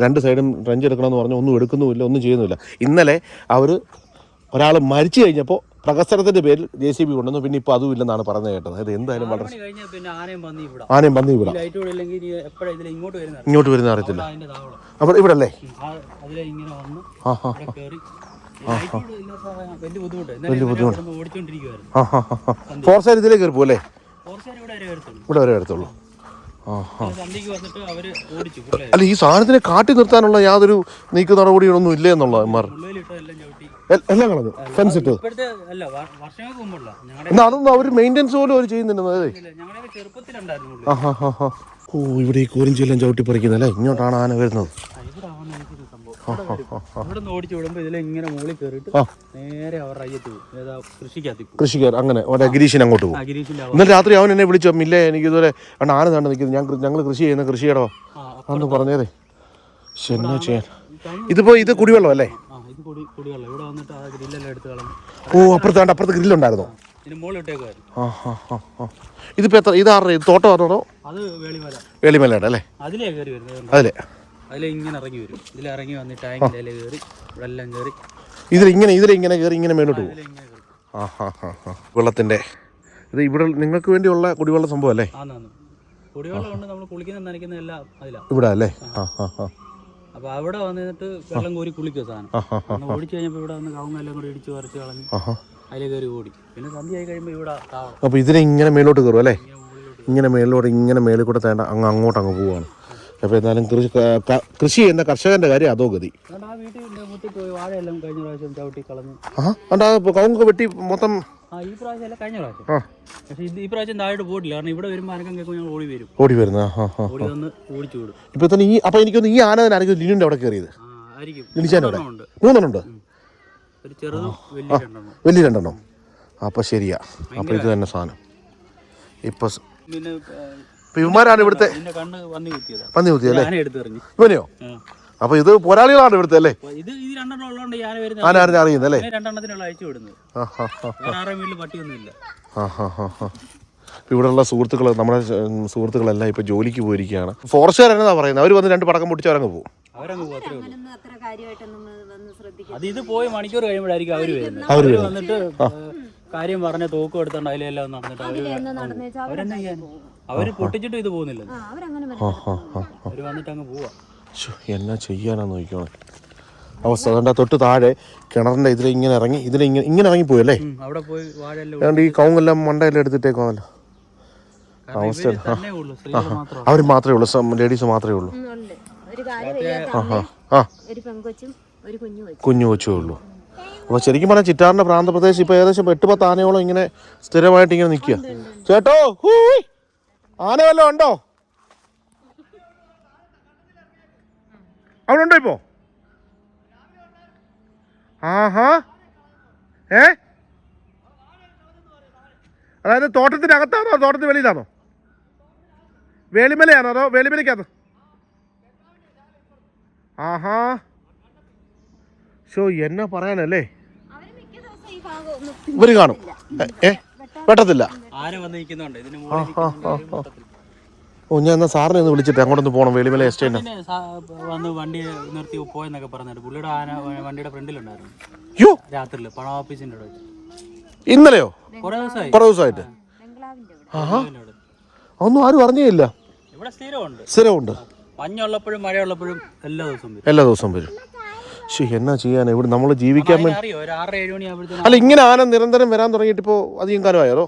Speaker 2: രണ്ട് സൈഡും റെഞ്ച് എടുക്കണമെന്ന് പറഞ്ഞു ഒന്നും എടുക്കുന്നുമില്ല ഒന്നും ചെയ്യുന്നുമില്ല. ഇന്നലെ അവർ ഒരാൾ മരിച്ചു കഴിഞ്ഞപ്പോൾ പ്രകസനത്തിന്റെ പേരിൽ ജെ സി ബി കൊണ്ടുവന്നു. പിന്നെ ഇപ്പൊ അതും ഇല്ലെന്നാണ് പറഞ്ഞത് കേട്ടത്. അത് എന്തായാലും വളരെ
Speaker 4: ആനയും
Speaker 2: പന്നി ഇവിടെ.
Speaker 4: ഇതിൽ ഇങ്ങോട്ട്
Speaker 2: വരുന്ന അറിയത്തില്ല.
Speaker 4: അപ്പൊ
Speaker 2: അപ്പോൾ ഇവിടെ അല്ലേ
Speaker 4: വലിയ ബുദ്ധിമുട്ട്.
Speaker 2: ഫോർ സൈഡ് ഇതിലേക്ക് കയറി പോലെ
Speaker 4: ഇവിടെ വരെ എടുത്തുള്ളൂ
Speaker 2: ഇവിടെ വരെ എടുത്തുള്ളൂ ആ
Speaker 4: സന്ധ്യക്ക് വന്നിട്ട് അവർ ഓടിച്ചു. പുള്ളേ
Speaker 2: അല്ല ഈ സാധനത്തിനെ കാട്ടി നിർത്താനുള്ള യാതൊരു നീക്ക നടപടികളൊന്നും ഇല്ലേ എന്നുള്ള
Speaker 4: എല്ലാം
Speaker 2: കളഞ്ഞു ഫെൻസ് ഇട്ട് എന്നാ അതൊന്നും അവർ മെയിന്റെനൻസ് പോലും അവർ
Speaker 4: ചെയ്യുന്നുണ്ട്
Speaker 2: ആ ഹാ ഹാ ഹാ. ഓ ഇവിടെ ഈ കൂരിഞ്ചെല്ലാം ചവിട്ടി പറിക്കുന്നല്ലേ? ഇങ്ങോട്ടാണ് ആന വരുന്നത്. കൃഷിക്കാർ അങ്ങനെ ഗിരീഷൻ ഗിരീഷിന് അങ്ങോട്ട് പോകും. ഇന്നലെ രാത്രി അവൻ എന്നെ വിളിച്ചു ഇല്ലേ എനിക്ക് ഇതുവരെ അണ്ണ ആന തന്നെ നിൽക്കുന്നത് ഞാൻ ഞങ്ങൾ കൃഷി ചെയ്യുന്ന കൃഷിയിടോ അന്ന് പറഞ്ഞതേ. ശരി എന്നാ ചെയ്യാൻ? ഇതിപ്പോ ഇത് കുടിവെള്ളം അല്ലേ
Speaker 4: കുടി കുടിവെള്ളം ഇവിടെ വന്നിട്ട് ആ ഗ്രില്ലെല്ലാം എടുത്ത് കളഞ്ഞു.
Speaker 2: ഓ അപ്പുറത്ത് വേണ്ട അപ്പുറത്ത് ഗ്രില്ലുണ്ടായിരുന്നോ
Speaker 4: ഇതിന് മുകളിൽ ഇട്ടേക്കുമായിരുന്നു
Speaker 2: ആ ഹാ ഹാ ഹാ ഇതിപ്പോ എത്ര ഇതാരുടെ ഇത് തോട്ടം ആണോ
Speaker 4: അത്? വേളിമല.
Speaker 2: വേളിമലയുടെ അല്ലേ?
Speaker 4: അതിലേ കയറി വരുന്നത് കണ്ടോ?
Speaker 2: അതിലെ.
Speaker 4: അതിലെ ഇങ്ങനെ ഇറങ്ങി വരും. ഇതിൽ ഇറങ്ങി വന്ന് ടാങ്കിന്റെ കയറി ഇവിടെ എല്ലാം കയറി.
Speaker 2: ഇതിലിങ്ങനെ ഇതിലിങ്ങനെ കയറി ഇങ്ങനെ മേലോട്ട് പോകും
Speaker 4: ഇതിലിങ്ങനെ കയറും.
Speaker 2: ആ ഹാ ഹാ ഹാ വെള്ളത്തിന്റെ ഇത് ഇവിടെ നിങ്ങൾക്ക് വേണ്ടിയുള്ള കുടിവെള്ള സംഭവം അല്ലേ?
Speaker 4: ആന്നാന്ന് കുടിവെള്ളം കൊണ്ട് നമ്മൾ കുളിക്കുന്ന നനയ്ക്കുന്ന എല്ലാം അതിലാണ്
Speaker 2: ഇവിടെ അല്ലേ? ആ.
Speaker 4: അപ്പൊ അവിടെ വന്നിട്ട് വെള്ളം കോരി കുളിക്കുക സാധനം. ഓടിച്ചു കഴിഞ്ഞപ്പോ ഇവിടെ വന്ന് കവുങ്ങെല്ലാം കൂടി ഇടിച്ചു വരച്ച് കളഞ്ഞു അതിലെ കയറി ഓടി. പിന്നെ സന്ധ്യ ആയി കഴിയുമ്പോൾ ഇവിടെ താവളം
Speaker 2: അപ്പോൾ ഇതിനെ ഇങ്ങനെ മേലോട്ട് കയറും അല്ലേ?
Speaker 4: ഇങ്ങനെ
Speaker 2: മേളിലോട്ട് ഇങ്ങനെ മേളിൽ കൂടെ തേണ്ട അങ്ങ് അങ്ങോട്ട് അങ്ങ് പോവാണ്. അപ്പോൾ എന്നാലും കൃഷി കൃഷി ചെയ്യുന്ന കർഷകന്റെ കാര്യം അതോ ഗതി?
Speaker 4: ആ വീട്ടിൽ വാഴയെല്ലാം കഴിഞ്ഞ പ്രാവശ്യം ചവിട്ടി കളഞ്ഞ്.
Speaker 2: ആ അണ്ടാ കവുങ്ങ് വെട്ടി മൊത്തം
Speaker 4: ആ ഈ പ്രാവശ്യം അല്ല കഴിഞ്ഞ പ്രാവശ്യം. പക്ഷെ ഈ പ്രാവശ്യം താഴോട്ട് പോയിട്ടില്ല കാരണം ഇവിടെ വരുമ്പോൾ അനക്കം ഞാൻ ഓടി വരും.
Speaker 2: ഓടി വരുന്ന
Speaker 4: ഓടി വന്ന് ഓടിച്ചു വിടും.
Speaker 2: ഇപ്പോൾ തന്നെ ഈ എനിക്കൊന്ന് ഈ ആന തന്നെ ആയിരിക്കും. അവിടെ. കയറിയത്
Speaker 4: വലിയ രണ്ടെണ്ണം.
Speaker 2: അപ്പോൾ ശരിയാ. അപ്പോൾ ഇത് തന്നെ സാധനം. ഇപ്പൊ ഇവന്മാരാണ് ഇവിടുത്തെ
Speaker 4: വന്നി
Speaker 2: പന്നി
Speaker 4: കുത്തിയല്ലേ
Speaker 2: ഇവനെയോ? അപ്പോൾ ഇത് പോരാളികളാണ് ഇവിടുത്തെ അല്ലേ?
Speaker 4: ഇത് ഈ രണ്ടെണ്ണം ഉള്ളതുകൊണ്ട് ഞാൻ വരുന്നത്
Speaker 2: അറിയുന്നത് അല്ലേ?
Speaker 4: രണ്ടെണ്ണത്തിനുള്ള അയച്ചു വിടുന്നത്. വേറെ വീട്ടിൽ
Speaker 2: ഇവിടെയുള്ള സുഹൃത്തുക്കൾ നമ്മുടെ സുഹൃത്തുക്കളെല്ലാം ഇപ്പൊ ജോലിക്ക് പോയിരിക്കുകയാണ്. ഫോറസ്റ്റുകാർ എന്നതാ പറയുന്നത് അവർ വന്ന് രണ്ട് പടക്കം പൊട്ടിച്ച് അവരങ്ങ് പോകും
Speaker 4: അത് ഇത് പോയി മണിക്കൂർ കഴിയുമ്പോഴായിരിക്കും അവർ വരുന്നത്.
Speaker 2: അവർ.
Speaker 4: വന്നിട്ട് കാര്യം പറഞ്ഞ തോക്കും എടുത്തോണ്ട് അതിലെല്ലാം നടന്നിട്ട് അവർ ചെയ്യാൻ? അവർ പൊട്ടിച്ചിട്ട് ഇത് പോകുന്നില്ല അവർ വന്നിട്ട് അങ്ങ് പോവാ.
Speaker 2: എന്നാ ചെയ്യാനാന്ന് നോക്കിക്കോളെ. അവസ്ഥ അതുകൊണ്ട് തൊട്ട് താഴെ കിണറിന്റെ ഇതിൽ ഇങ്ങനെ ഇറങ്ങി ഇതിൽ ഇങ്ങനെ ഇങ്ങനെ ഇറങ്ങിപ്പോയി അല്ലേ
Speaker 4: അവിടെ പോയി
Speaker 2: അതുകൊണ്ട് ഈ കവുങ്ങെല്ലാം മണ്ടയെല്ലാം എടുത്തിട്ടേക്കുമല്ലോ
Speaker 4: അവസ്ഥ
Speaker 2: അവർ മാത്രമേ ഉള്ളൂ. ലേഡീസ് മാത്രമേ ഉള്ളൂ.
Speaker 3: കുഞ്ഞു
Speaker 2: കൊച്ചേ. ഉള്ളൂ. അപ്പോൾ ശരിക്കും പറഞ്ഞാൽ ചിറ്റാറിന്റെ പ്രാന്തപ്രദേശം ഇപ്പോൾ ഏകദേശം എട്ട് പത്ത് ആനയോളം ഇങ്ങനെ സ്ഥിരമായിട്ട് ഇങ്ങനെ നിൽക്കുക ചേട്ടോ ആന വല്ലതും ഉണ്ടോ? അവിടെ ഉണ്ടോ ഇപ്പോ? ആഹാ. ഏ? അതായത് തോട്ടത്തിന്റെ അകത്താണോ തോട്ടത്തിന് വെളിയിലാണോ? വേളിമലയാണോ അതോ വേളിമലയ്ക്കാണോ ആഹാ. ഷോ എന്നാ പറയാനല്ലേ? ഇവർ കാണും. ഏ, ഏ വെട്ടത്തില്ല
Speaker 4: ആന വന്ന് നിൽക്കുന്നുണ്ട് ഇതിന് മുകളിൽ നിൽക്കുന്നുണ്ട്, ഇവർ പൊട്ടത്തില്ല.
Speaker 2: ഓ ഞാൻ എന്നാ സാറിനെ ഒന്ന് വിളിച്ചിട്ട് അങ്ങോട്ടൊന്ന് പോകണം വെളിമല എസ്റ്റേറ്റ്
Speaker 4: പിന്നെ സാ- വന്ന് വണ്ടി നിർത്തി പോയെന്നൊക്കെ പറഞ്ഞിട്ട് പുള്ളിയുടെ ആന വണ്ടിയുടെ ഫ്രണ്ടിലുണ്ടായിരുന്നു.
Speaker 2: യോ?
Speaker 4: രാത്രിയിൽ പണം ഓഫീസിന്റെ അവിടെ വെച്ച്.
Speaker 2: ഇന്നലെയോ?
Speaker 4: കുറെ ദിവസമായി.
Speaker 2: കുറേ ദിവസമായിട്ട്. ആഹാ. ഒന്നും ആരും അറിഞ്ഞില്ല
Speaker 4: ഇവിടെ സ്ഥിരമുണ്ട്.
Speaker 2: സ്ഥിരമുണ്ട്.
Speaker 4: മഞ്ഞുള്ളപ്പോഴും മഴയുള്ളപ്പോഴും എല്ലാ ദിവസവും വരും.
Speaker 2: എല്ലാ ദിവസവും വരും. ശരി എന്നാ ചെയ്യാനാ? ഇവിടെ നമ്മൾ ജീവിക്കാൻ
Speaker 4: ഒരു ആറര ഏഴ് മണി
Speaker 2: അല്ല ഇങ്ങനെ ആന നിരന്തരം വരാൻ തുടങ്ങിയിട്ട് ഇപ്പോൾ അധികം കാലമായോ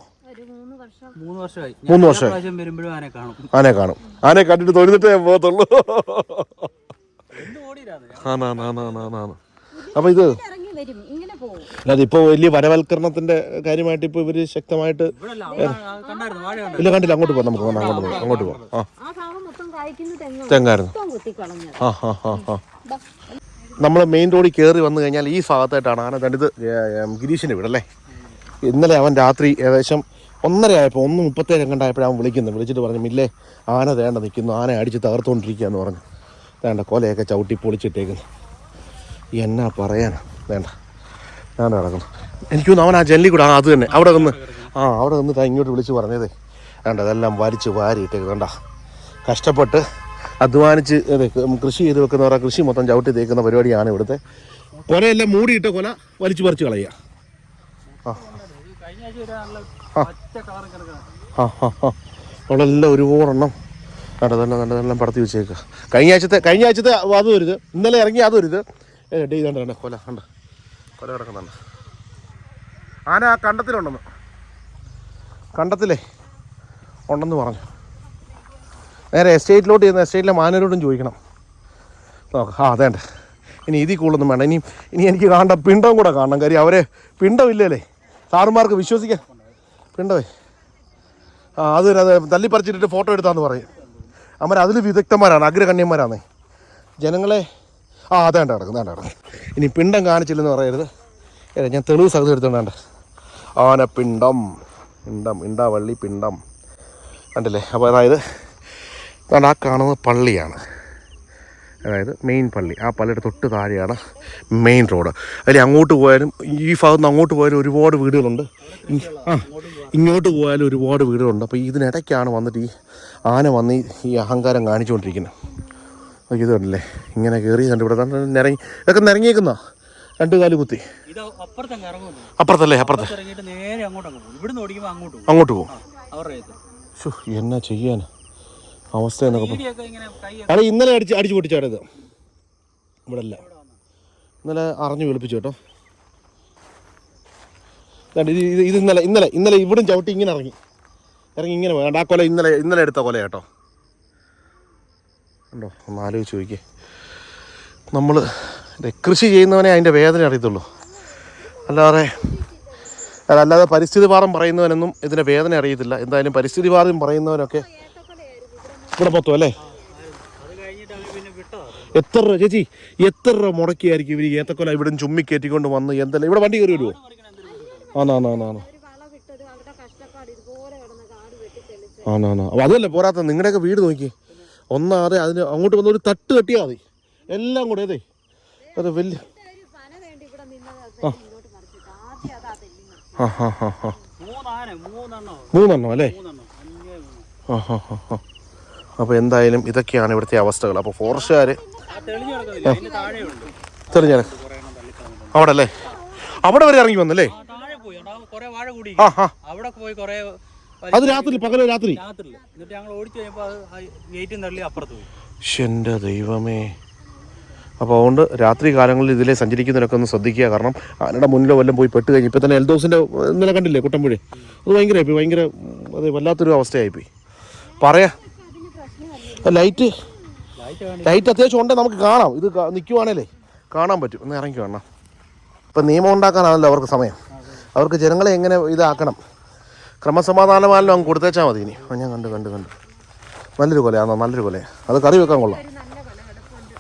Speaker 3: മൂന്ന്
Speaker 4: വർഷമായി. ആനെ
Speaker 2: ആനയെ കാണും. ആനയെ കണ്ടിട്ട് തൊഴുന്നിട്ടേ പോകത്തുള്ളൂ.
Speaker 4: അപ്പൊ
Speaker 2: ആണാണ് ഇത്
Speaker 3: ഇറങ്ങി വരും. ഇങ്ങനെ പോകും.
Speaker 2: അല്ലാതെ ഇപ്പൊ വലിയ വനവൽക്കരണത്തിന്റെ കാര്യമായിട്ട് ഇപ്പൊ ഇവർ ശക്തമായിട്ട് ഇല്ല കണ്ടില്ല. അങ്ങോട്ട് പോകാം നമുക്ക് അങ്ങോട്ട് പോകാം അങ്ങോട്ട് പോകാം ആ. തെങ്ങായിരുന്നു.
Speaker 3: നമ്മൾ
Speaker 2: ആ ആ ആ ആ. നമ്മൾ മെയിൻ റോഡിൽ കയറി വന്നു കഴിഞ്ഞാൽ ഈ ഭാഗത്തായിട്ടാണ് ആന. കണ്ടത് ഗിരീഷിന്റെ വീടല്ലേ? ഇന്നലെ അവൻ രാത്രി ഏകദേശം ഒന്നര ആയപ്പോൾ ഒന്ന് മുപ്പത്തേഴ് കണ്ടായപ്പോഴാണ് അവൻ വിളിക്കുന്നത്. വിളിച്ചിട്ട് പറഞ്ഞു മില്ലേ ആന തേണ്ട നിൽക്കുന്നു. ആന അടിച്ച് തകർത്തുകൊണ്ടിരിക്കുക എന്ന് പറഞ്ഞു. വേണ്ട കൊലയൊക്കെ ചവിട്ടി പൊളിച്ചിട്ടേക്കുന്നു. എന്നാ പറയാനാ? വേണ്ട. ഞാൻ നടക്കുന്നു. എനിക്ക് തോന്നുന്നു അവൻ ആ ജെല്ലി കൂടെ ആ അത് തന്നെ. അവിടെ നിന്ന് ആ അവിടെ നിന്നിട്ട് ഇങ്ങോട്ട് വിളിച്ച് പറഞ്ഞതേ. വേണ്ട അതെല്ലാം വരിച്ച് വാരിയിട്ടേക്ക്. വേണ്ട. കഷ്ടപ്പെട്ട് അധ്വാനിച്ച് കൃഷി ചെയ്ത് വെക്കുന്നവർ ആ കൃഷി മൊത്തം ചവിട്ടി തേക്കുന്ന പരിപാടിയാണ് ഇവിടുത്തെ. കൊലയെല്ലാം മൂടിയിട്ട കൊല വലിച്ചു പറിച്ച് കളയുക. ആ.
Speaker 4: ഇത് കിടക്കണം
Speaker 2: ആ ആ. അവളെല്ലാം തന്നെ തന്നെ പടത്തി വെച്ചേക്കുക കഴിഞ്ഞ ആഴ്ചത്തെ കഴിഞ്ഞ ആഴ്ചത്തെ അതും ഒരു ഇത് ഇന്നലെ ഇറങ്ങി അതും ഒരു ഇത് ഡേ കണ്ട കൊല കണ്ട. കൊല കിടക്കുന്നുണ്ട്. ആന ആ കണ്ടത്തിലുണ്ടെന്ന്. കണ്ടത്തിലേ. ഉണ്ടെന്ന് പറഞ്ഞു. നേരെ എസ്റ്റേറ്റിലോട്ട് ചെയ്യുന്ന എസ്റ്റേറ്റിലെ മാനരോടും ചോദിക്കണം. നോക്കാം ആ അതേണ്ട. ഇനി ഇതിൽ കൂടുതലൊന്നും വേണ്ട. ഇനി ഇനി എനിക്ക് കാണണ്ട പിണ്ടം കൂടെ കാണണം. കാര്യം അവരെ പിണ്ടമില്ലല്ലേ. സാറുമാർക്ക് വിശ്വസിക്കാൻ പിണ്ടമേ ആ അത് തല്ലിപ്പറിച്ചിട്ട് ഫോട്ടോ എടുത്താന്ന് പറയും. അമ്മ അതിൽ വിദഗ്ധന്മാരാണ് അഗ്രഗണ്യന്മാരാണ്. ജനങ്ങളെ ആ അതേണ്ട കിടക്കും വേണ്ട കിടക്കും ഇനി പിണ്ടം കാണിച്ചില്ലെന്ന് പറയരുത്. ഞാൻ തെളിവ് സഹിതം എടുത്തോണ്ട് ആനപ്പിണ്ടം പിണ്ടം ഇണ്ടാവള്ളി പിണ്ടം. കണ്ടില്ലേ? അപ്പോൾ അതായത് ആ കാണുന്നത് പള്ളിയാണ്. അതായത് മെയിൻ പള്ളി. ആ പള്ളിയുടെ തൊട്ട് താഴെയാണ് മെയിൻ റോഡ് അതിൽ അങ്ങോട്ട് പോയാലും ഈ ഭാഗത്ത് നിന്ന് അങ്ങോട്ട് പോയാലും ഒരുപാട് വീടുകളുണ്ട്. ആ ഇങ്ങോട്ട് പോയാലും ഒരുപാട് വീടുകളുണ്ട്. അപ്പോൾ ഇതിനിടയ്ക്കാണ് വന്നിട്ട് ഈ ആന വന്ന് ഈ- അഹങ്കാരം കാണിച്ചുകൊണ്ടിരിക്കുന്നത്. അപ്പോൾ ഇത് കണ്ടില്ലേ? ഇങ്ങനെ കയറി കണ്ട് ഇവിടെ നിരങ്ങി ഇതൊക്കെ നിരങ്ങിയേക്കുന്ന? രണ്ട് കാൽ കുത്തി. അപ്പുറത്തല്ലേ അപ്പുറത്ത്.
Speaker 4: അങ്ങോട്ട് പോകും.
Speaker 2: എന്നാ ചെയ്യാൻ അവസ്ഥ എന്നൊക്കെ അത് ഇന്നലെ അടിച്ച് അടിച്ച് പൊട്ടിച്ചാടത് ഇവിടെ അല്ല ഇന്നലെ അറിഞ്ഞു വിളിപ്പിച്ചു കേട്ടോ. ഇത് ഇത് ഇത് ഇന്നലെ ഇന്നലെ ഇന്നലെ ഇവിടും ചവിട്ടി ഇങ്ങനെ ഇറങ്ങി. ഇറങ്ങി ഇങ്ങനെ വേണ്ട ആ കൊല ഇന്നലെ ഇന്നലെ എടുത്ത കൊല കേട്ടോ. ഉണ്ടോ ഒന്ന് ആലോചിച്ച് നോക്കിയേ. നമ്മൾ കൃഷി ചെയ്യുന്നവനെ അതിന്റെ വേദന അറിയത്തുള്ളൂ. അല്ലാതെ അല്ലാതെ പരിസ്ഥിതി പാഠം പറയുന്നവനൊന്നും ഇതിന്റെ വേദന അറിയത്തില്ല. എന്തായാലും പരിസ്ഥിതി പാഠം പറയുന്നവനൊക്കെ ഇവിടെ മൊത്തം അല്ലേ? എത്ര രൂപ? ചേച്ചി എത്ര രൂപ മുടക്കിയായിരിക്കും ഇവർ ഏത്തക്കൊല ഇവിടെ ചുമ്മി കയറ്റിക്കൊണ്ട് വന്ന് എന്തെല്ലാം? ഇവിടെ വണ്ടി കയറി വരുമോ ആണാണാണാണ് ആണാണ് അപ്പോൾ അതല്ല പോരാത്ത നിങ്ങളുടെയൊക്കെ വീട് നോക്കി. ഒന്നാതെ അതിന് അങ്ങോട്ട് വന്ന് ഒരു തട്ട് കെട്ടിയാൽ മതി. എല്ലാം കൂടെ അതെ. അത് വലിയ ആ. ഹാ ഹാ ഹാ
Speaker 4: മൂന്നെണ്ണോ.
Speaker 2: അല്ലേ? ആ ഹാ ഹാ ഹാ അപ്പോൾ എന്തായാലും ഇതൊക്കെയാണ് ഇവിടുത്തെ അവസ്ഥകൾ. അപ്പോൾ ഫോറസ്റ്റുകാർ
Speaker 4: തെളിഞ്ഞു
Speaker 2: അവിടെ അല്ലേ അവിടെ വരെ ഇറങ്ങി വന്നല്ലേ?
Speaker 4: ആ താഴെ പോയി. അവിടെ കുറെ വാഴ കൂടി.
Speaker 2: ആ
Speaker 4: അവിടെ പോയി കുറേ
Speaker 2: അത് രാത്രി പകലോ രാത്രി.
Speaker 4: രാത്രി എന്നിട്ട് ഞങ്ങൾ ഓടിച്ചു കഴിഞ്ഞപ്പോൾ അത് ഗേറ്റും തള്ളി അപ്പുറത്ത് പോയി.
Speaker 2: ശ്ശെ, ദൈവമേ. അപ്പോൾ അതുകൊണ്ട് രാത്രി കാലങ്ങളിൽ ഇതിലെ സഞ്ചരിക്കുന്നവരൊക്കെ ഒന്ന് ശ്രദ്ധിക്കുക. കാരണം ആനയുടെ മുന്നിലോ വല്ലതും പോയി പെട്ട് കഴിഞ്ഞ് ഇപ്പം തന്നെ എൽദോസിന്റെ ഇന്നലെ കണ്ടില്ലേ കുട്ടമ്പുഴ? അത് ഭയങ്കരമായി ഭയങ്കര അത് വല്ലാത്തൊരു അവസ്ഥയായിപ്പോയി. പറയാ. ലൈറ്റ്.
Speaker 4: ലൈറ്റ്
Speaker 2: അത്യാവശ്യം ഉണ്ട് നമുക്ക് കാണാം. ഇത് നിൽക്കുവാണേലേ കാണാൻ പറ്റും. ഒന്ന് ഇറങ്ങി കാണണം. ഇപ്പം നിയമം ഉണ്ടാക്കാനാണല്ലോ അവർക്ക് സമയം. അവർക്ക് ജനങ്ങളെ എങ്ങനെ ഇതാക്കണം? ക്രമസമാധാനമാണല്ലോ അങ്ങ് കൊടുത്തേച്ചാൽ മതി ഇനി. ഞാൻ കണ്ട് കണ്ട് കണ്ട്. നല്ലൊരു കൊലയാണോ നല്ലൊരു കൊലയാണ് അത് കറി വെക്കാൻ കൊള്ളാം.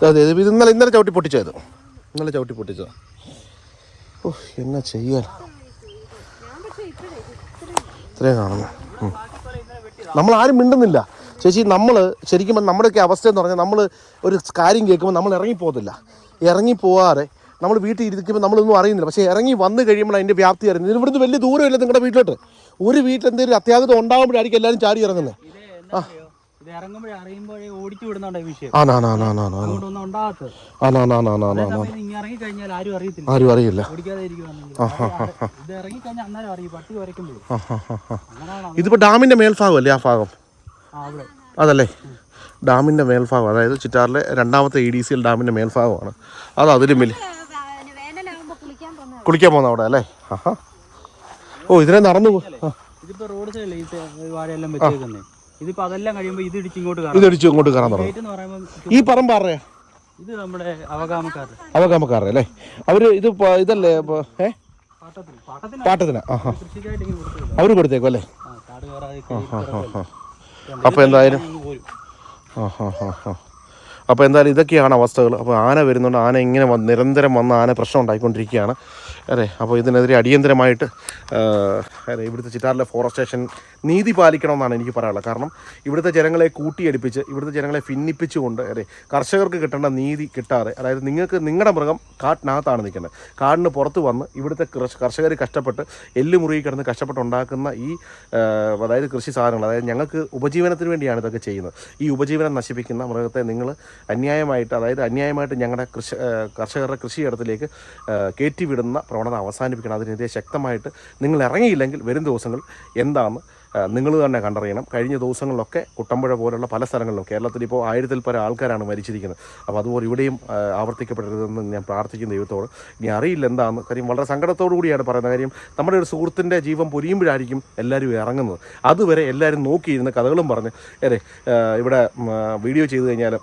Speaker 2: അതെ ഇത് ഇന്നലെ ഇന്നലെ ചവിട്ടി പൊട്ടിച്ചത് ഇന്നലെ ചവിട്ടി പൊട്ടിച്ചതാ. ഓ എന്നാ ചെയ്യാൻ?
Speaker 3: ഇത്രയും
Speaker 2: കാണുന്നു. നമ്മളാരും നമ്മൾ ആരും മിണ്ടുന്നില്ല. ചേച്ചി നമ്മൾ ശരിക്കും നമ്മുടെയൊക്കെ അവസ്ഥ എന്ന് പറഞ്ഞാൽ നമ്മൾ ഒരു കാര്യം കേൾക്കുമ്പോൾ നമ്മൾ ഇറങ്ങിപ്പോകത്തില്ല. ഇറങ്ങിപ്പോവാതെ നമ്മൾ വീട്ടിൽ ഇരിക്കുമ്പോൾ നമ്മളൊന്നും അറിയുന്നില്ല. പക്ഷേ ഇറങ്ങി വന്നു കഴിയുമ്പോൾ അതിന്റെ വ്യാപ്തി അറിയുന്നത്. ഇവിടുന്ന് വലിയ ദൂരമില്ല നിങ്ങളുടെ വീട്ടിലോട്ട്. ഒരു വീട്ടിൽ എന്തെങ്കിലും അത്യാഗതം ഉണ്ടാകുമ്പോഴായിരിക്കും എല്ലാവരും ചാടി ഇറങ്ങുന്നത്.
Speaker 4: കഴിഞ്ഞാൽ ആരും
Speaker 2: അറിയില്ല.
Speaker 4: ഓടിക്കാതെ ഡാമിന്റെ മേൽഭാഗം വരയ്ക്കുമ്പോഴും.
Speaker 2: ആ ആ ഭാഗം.
Speaker 4: ആ
Speaker 2: അതല്ലേ? ഡാമിന്റെ മേൽഭാഗം അതായത് ചിറ്റാറിലെ രണ്ടാമത്തെ ഇ ഡി സി എൽ ഡാമിന്റെ മേൽഭാഗമാണ്. അത് അതിലും വലിയ
Speaker 3: കുളിക്കാൻ പോകുന്ന
Speaker 2: അവിടെ അല്ലേ? ആഹാ. ഓ ഇതിനെ നടന്നു
Speaker 4: ഇതിപ്പോ റോഡ് സൈഡിൽ ഈ തെ- ഈ വാഴയെല്ലാം വെച്ചേക്കുന്നേ. ഇതിപ്പോ അതെല്ലാം കഴിയുമ്പോ ഇത് ഇടിച്ച് ഇങ്ങോട്ട്
Speaker 2: ഇങ്ങോട്ട് കയറാൻ തുടങ്ങി. ഈ പറമ്പ് ആരുടെയാ?
Speaker 4: ഇത് നമ്മുടെ അവകാമക്കാരുടെ.
Speaker 2: അല്ലേ? അവർ ഇത് ഇതല്ലേ ഏ?
Speaker 4: പാട്ടത്തിന്.
Speaker 2: അവർ ആഹാ. കൊടുത്തേക്കും അല്ലേ? അപ്പോൾ എന്തായാലും ആ ഹാ ഹാ ഹാ. അപ്പോൾ എന്തായാലും ഇതൊക്കെയാണ് അവസ്ഥകൾ. അപ്പോൾ ആന വരുന്നുണ്ട്. ആന ഇങ്ങനെ നിരന്തരം വന്ന് ആന പ്രശ്നം ഉണ്ടായിക്കൊണ്ടിരിക്കുകയാണ്. അതെ അപ്പോൾ ഇതിനെതിരെ അടിയന്തരമായിട്ട് അതെ ഇവിടുത്തെ ചിറ്റാറിലെ ഫോറസ്റ്റ് സ്റ്റേഷൻ നീതി പാലിക്കണമെന്നാണ് എനിക്ക് പറയാനുള്ളത്. കാരണം ഇവിടുത്തെ ജനങ്ങളെ കൂട്ടിയടിപ്പിച്ച് ഇവിടുത്തെ ജനങ്ങളെ ഭിന്നിപ്പിച്ചുകൊണ്ട് അതെ കർഷകർക്ക് കിട്ടേണ്ട നീതി കിട്ടാതെ അതായത് നിങ്ങൾക്ക് നിങ്ങളുടെ മൃഗം കാട്ടിനകത്താണ് നിൽക്കുന്നത്. കാടിന് പുറത്ത് വന്ന് ഇവിടുത്തെ കർഷകർ കഷ്ടപ്പെട്ട് എല്ല് മുറുകി കിടന്ന് കഷ്ടപ്പെട്ടുണ്ടാക്കുന്ന ഈ അതായത് കൃഷി സാധനങ്ങൾ അതായത് ഞങ്ങൾക്ക് ഉപജീവനത്തിന് വേണ്ടിയാണ് ഇതൊക്കെ ചെയ്യുന്നത്. ഈ ഉപജീവനം നശിപ്പിക്കുന്ന മൃഗത്തെ നിങ്ങൾ അന്യായമായിട്ട് അതായത് അന്യായമായിട്ട് ഞങ്ങളുടെ കൃഷി കർഷകരുടെ കൃഷിയിടത്തിലേക്ക് കയറ്റി വിടുന്ന പ്രവണത അവസാനിപ്പിക്കണം. അതിനെതിരെ ശക്തമായിട്ട് നിങ്ങൾ ഇറങ്ങിയില്ലെങ്കിൽ വരും ദിവസങ്ങൾ എന്താണ് നിങ്ങൾ തന്നെ കണ്ടറിയണം. കഴിഞ്ഞ ദിവസങ്ങളിലൊക്കെ കുട്ടമ്പുഴ പോലുള്ള പല സ്ഥലങ്ങളിലും കേരളത്തിൽ ഇപ്പോൾ ആയിരത്തിൽ പല ആൾക്കാരാണ് മരിച്ചിരിക്കുന്നത്. അപ്പോൾ അതുപോലെ ഇവിടെയും ആവർത്തിക്കപ്പെടരുതെന്ന് ഞാൻ പ്രാർത്ഥിക്കുന്ന ദൈവത്തോട്. ഇനി അറിയില്ല എന്താണെന്ന് കാര്യം വളരെ സങ്കടത്തോടു കൂടിയാണ് പറയുന്നത്. കാര്യം നമ്മുടെ ഒരു സുഹൃത്തിന്റെ ജീവൻ പൊരിയുമ്പോഴായിരിക്കും എല്ലാവരും ഇറങ്ങുന്നത്. അതുവരെ എല്ലാവരും നോക്കിയിരുന്ന കഥകളും പറഞ്ഞ് അതെ ഇവിടെ വീഡിയോ ചെയ്ത് കഴിഞ്ഞാൽ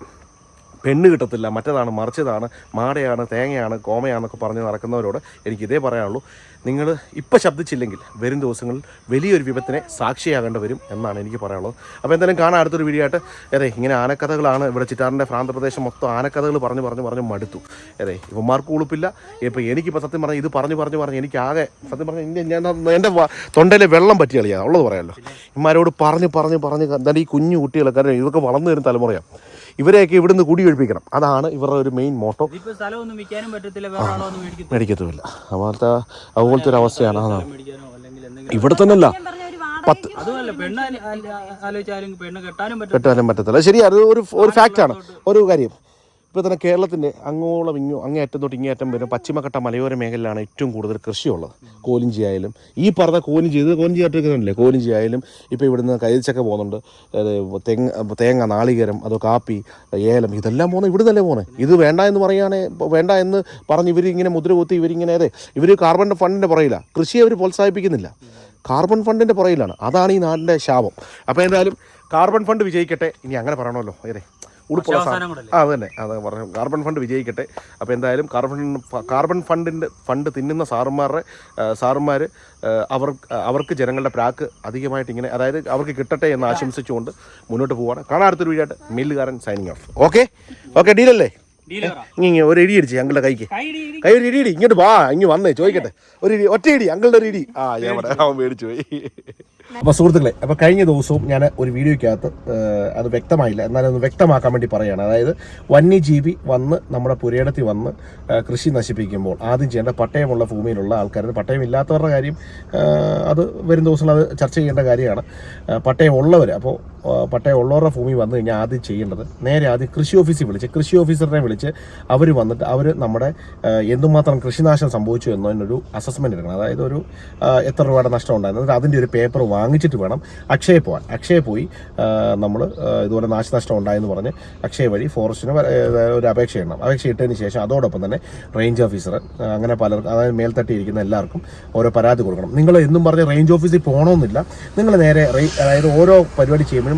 Speaker 2: പെണ്ണ് കിട്ടത്തില്ല. മറ്റേതാണ് മറിച്ചതാണ് മാടയാണ് തേങ്ങയാണ് കോമയാണെന്നൊക്കെ പറഞ്ഞ് നടക്കുന്നവരോട് എനിക്ക് ഇതേ പറയാനുള്ളൂ. നിങ്ങൾ ഇപ്പോൾ ശബ്ദിച്ചില്ലെങ്കിൽ വരും ദിവസങ്ങളിൽ വലിയൊരു വിപത്തിനെ സാക്ഷിയാകേണ്ടി വരും എന്നാണ് എനിക്ക് പറയാനുള്ളത്. അപ്പോൾ എന്തായാലും കാണാൻ അടുത്തൊരു വീഡിയോ ആയിട്ട്. അതെ ഇങ്ങനെ ആനക്കഥകളാണ് ഇവിടെ ചിറ്റാറിന്റെ പ്രാന്തപ്രദേശം മൊത്തം ആനക്കഥകൾ പറഞ്ഞ് പറഞ്ഞ് പറഞ്ഞ് മടുത്തു. അതെ ഇവന്മാർക്ക് ഉളുപ്പില്ല. ഇപ്പോൾ എനിക്കിപ്പോൾ സത്യം പറഞ്ഞാൽ ഇത് പറഞ്ഞു പറഞ്ഞു പറഞ്ഞ് എനിക്ക് ആകെ സത്യം പറഞ്ഞാൽ ഇനി ഞാൻ എന്റെ തൊണ്ടയിലെ വെള്ളം പറ്റി കളിയാണ് ഉള്ളത് പറയാമല്ലോ ഇമാരോട് പറഞ്ഞ് പറഞ്ഞ് പറഞ്ഞ് എന്തായാലും ഈ കുഞ്ഞു കുട്ടികളൊക്കെ ഇതൊക്കെ വളർന്നു വരുന്ന തലമുറയാണ് ഇവരെയൊക്കെ ഇവിടുന്ന് കൂടി ഒഴിപ്പിക്കണം അതാണ് ഇവരുടെ ഒരു മെയിൻ മോട്ടോ മേടിക്കത്തുമില്ല. അതുപോലത്തെ അതുപോലത്തെ ഒരു അവസ്ഥയാണ്. ഇവിടെ തന്നെയല്ല.
Speaker 4: അല്ല പത്ത് കെട്ടാനും
Speaker 2: പറ്റത്തില്ല. ശരിയാണ് ഒരു ഒരു ഫാക്റ്റാണ് ഒരു കാര്യം. ഇപ്പോൾ തന്നെ കേരളത്തിന്റെ അങ്ങോളം ഇങ്ങോ അങ്ങേറ്റം തൊട്ട് ഇങ്ങേറ്റം വരും പശ്ചിമഘട്ട മലയോര മേഖലയിലാണ് ഏറ്റവും കൂടുതൽ കൃഷിയുള്ളത്. കോലിഞ്ചി ആയാലും. ഈ പറഞ്ഞ കോലിഞ്ചി ഇത് കോലിഞ്ചി ആയിട്ടിരിക്കുന്നില്ലേ കോലിഞ്ചി ആയാലും ഇപ്പോൾ ഇവിടുന്ന് കൈതച്ചക്ക പോകുന്നുണ്ട്. തെങ്ങ് തേങ്ങ നാളികേരം അതോ കാപ്പി ഏലം ഇതെല്ലാം പോകുന്നത് ഇവിടെ നിന്നല്ലേ പോകുന്നത്? ഇത് വേണ്ട എന്ന് പറയുകയാണെ വേണ്ട എന്ന് പറഞ്ഞ് ഇവരിങ്ങനെ മുദ്ര കുത്തി ഇവരിങ്ങനെ അതെ ഇവർ കാർബൺ ഫണ്ടിന്റെ പുറയില്ല കൃഷിയെ അവർ പ്രോത്സാഹിപ്പിക്കുന്നില്ല. കാർബൺ ഫണ്ടിന്റെ പുറയിലാണ് അതാണ് ഈ നാടിന്റെ ശാപം. അപ്പോൾ എന്തായാലും കാർബൺ ഫണ്ട് വിജയിക്കട്ടെ. ഇനി അങ്ങനെ പറയണമല്ലോ. അതെ. ഉടുപ്പുള്ള സാധനം. ആ അത് തന്നെ അത് പറഞ്ഞു. കാർബൺ ഫണ്ട് വിജയിക്കട്ടെ. അപ്പോൾ എന്തായാലും കാർബൺ കാർബൺ ഫണ്ടിന്റെ ഫണ്ട് തിന്നുന്ന സാറുമാരുടെ സാറുമാർ അവർ അവർക്ക് ജനങ്ങളുടെ പ്രാക്ക് അധികമായിട്ട് ഇങ്ങനെ അതായത് അവർക്ക് കിട്ടട്ടെ എന്ന് ആശംസിച്ചുകൊണ്ട് മുന്നോട്ട് പോവാണ്. കാണാൻ അടുത്തൊരു വീടായിട്ട് മില്ലുകാരൻ സൈനിങ് ഓഫ് ഓക്കെ ഓക്കെ ഡീലല്ലേ ഇങ്ങനെ ഒരു ഇടി അടിച്ച് ഞങ്ങളുടെ കൈക്ക്.
Speaker 4: കൈ.
Speaker 2: ഒരു ഇടി ഇടി ഇങ്ങോട്ട് വാ ഇങ്ങ് വന്നേ ചോദിക്കട്ടെ. ഒരു ഇടി ഒറ്റ ഇടി അങ്കിളുടെ ഒരു ഇടി. ആ ഞാൻ പറയാം അവൻ മേടിച്ചു പോയി. അപ്പോൾ സുഹൃത്തുക്കളെ അപ്പോൾ കഴിഞ്ഞ ദിവസവും ഞാൻ ഒരു വീഡിയോയ്ക്കകത്ത് അത് വ്യക്തമായില്ല. എന്നാലും ഒന്ന് വ്യക്തമാക്കാൻ വേണ്ടി പറയുകയാണ്. അതായത് വന്യജീവി വന്ന് നമ്മുടെ പുരയിടത്തിൽ വന്ന് കൃഷി നശിപ്പിക്കുമ്പോൾ ആദ്യം ചെയ്യേണ്ട പട്ടയമുള്ള ഭൂമിയിലുള്ള ആൾക്കാർ പട്ടയമില്ലാത്തവരുടെ കാര്യം അത് വരും ദിവസങ്ങൾ അത് ചർച്ച ചെയ്യേണ്ട കാര്യമാണ്. പട്ടയമുള്ളവർ പട്ടയം ഉള്ളവർ അപ്പോൾ പട്ടയം ഉള്ളവരുടെ ഭൂമി വന്നു കഴിഞ്ഞാൽ ആദ്യം ചെയ്യേണ്ടത് നേരെ ആദ്യം കൃഷി ഓഫീസിൽ വിളിച്ച് കൃഷി ഓഫീസറിനെ വിളിച്ച് അവർ വന്നിട്ട് അവർ നമ്മുടെ എന്തുമാത്രം കൃഷിനാശം സംഭവിച്ചു എന്നതിനൊരു അസസ്മെന്റ് എടുക്കണം. അതായത് ഒരു എത്ര രൂപയുടെ നഷ്ടം ഉണ്ടായിരുന്നു. അതിന്റെ ഒരു പേപ്പർ വാങ്ങിച്ചിട്ട് വേണം അക്ഷയ പോകാൻ അക്ഷയ പോയി നമ്മൾ ഇതുപോലെ നാശനഷ്ടം ഉണ്ടായെന്ന് പറഞ്ഞ് അക്ഷയ വഴി ഫോറസ്റ്റിന് ഒരു അപേക്ഷ ഇടണം. അപേക്ഷ ഇട്ടതിന് ശേഷം അതോടൊപ്പം തന്നെ റേഞ്ച് ഓഫീസർ അങ്ങനെ പലർക്കും അതായത് മേൽത്തട്ടിയിരിക്കുന്ന എല്ലാവർക്കും ഓരോ പരാതി കൊടുക്കണം. നിങ്ങൾ എന്നും പറഞ്ഞ് റേഞ്ച് ഓഫീസിൽ പോകണമെന്നില്ല. നിങ്ങൾ നേരെ അതായത് ഓരോ പരിപാടി ചെയ്യുമ്പോഴും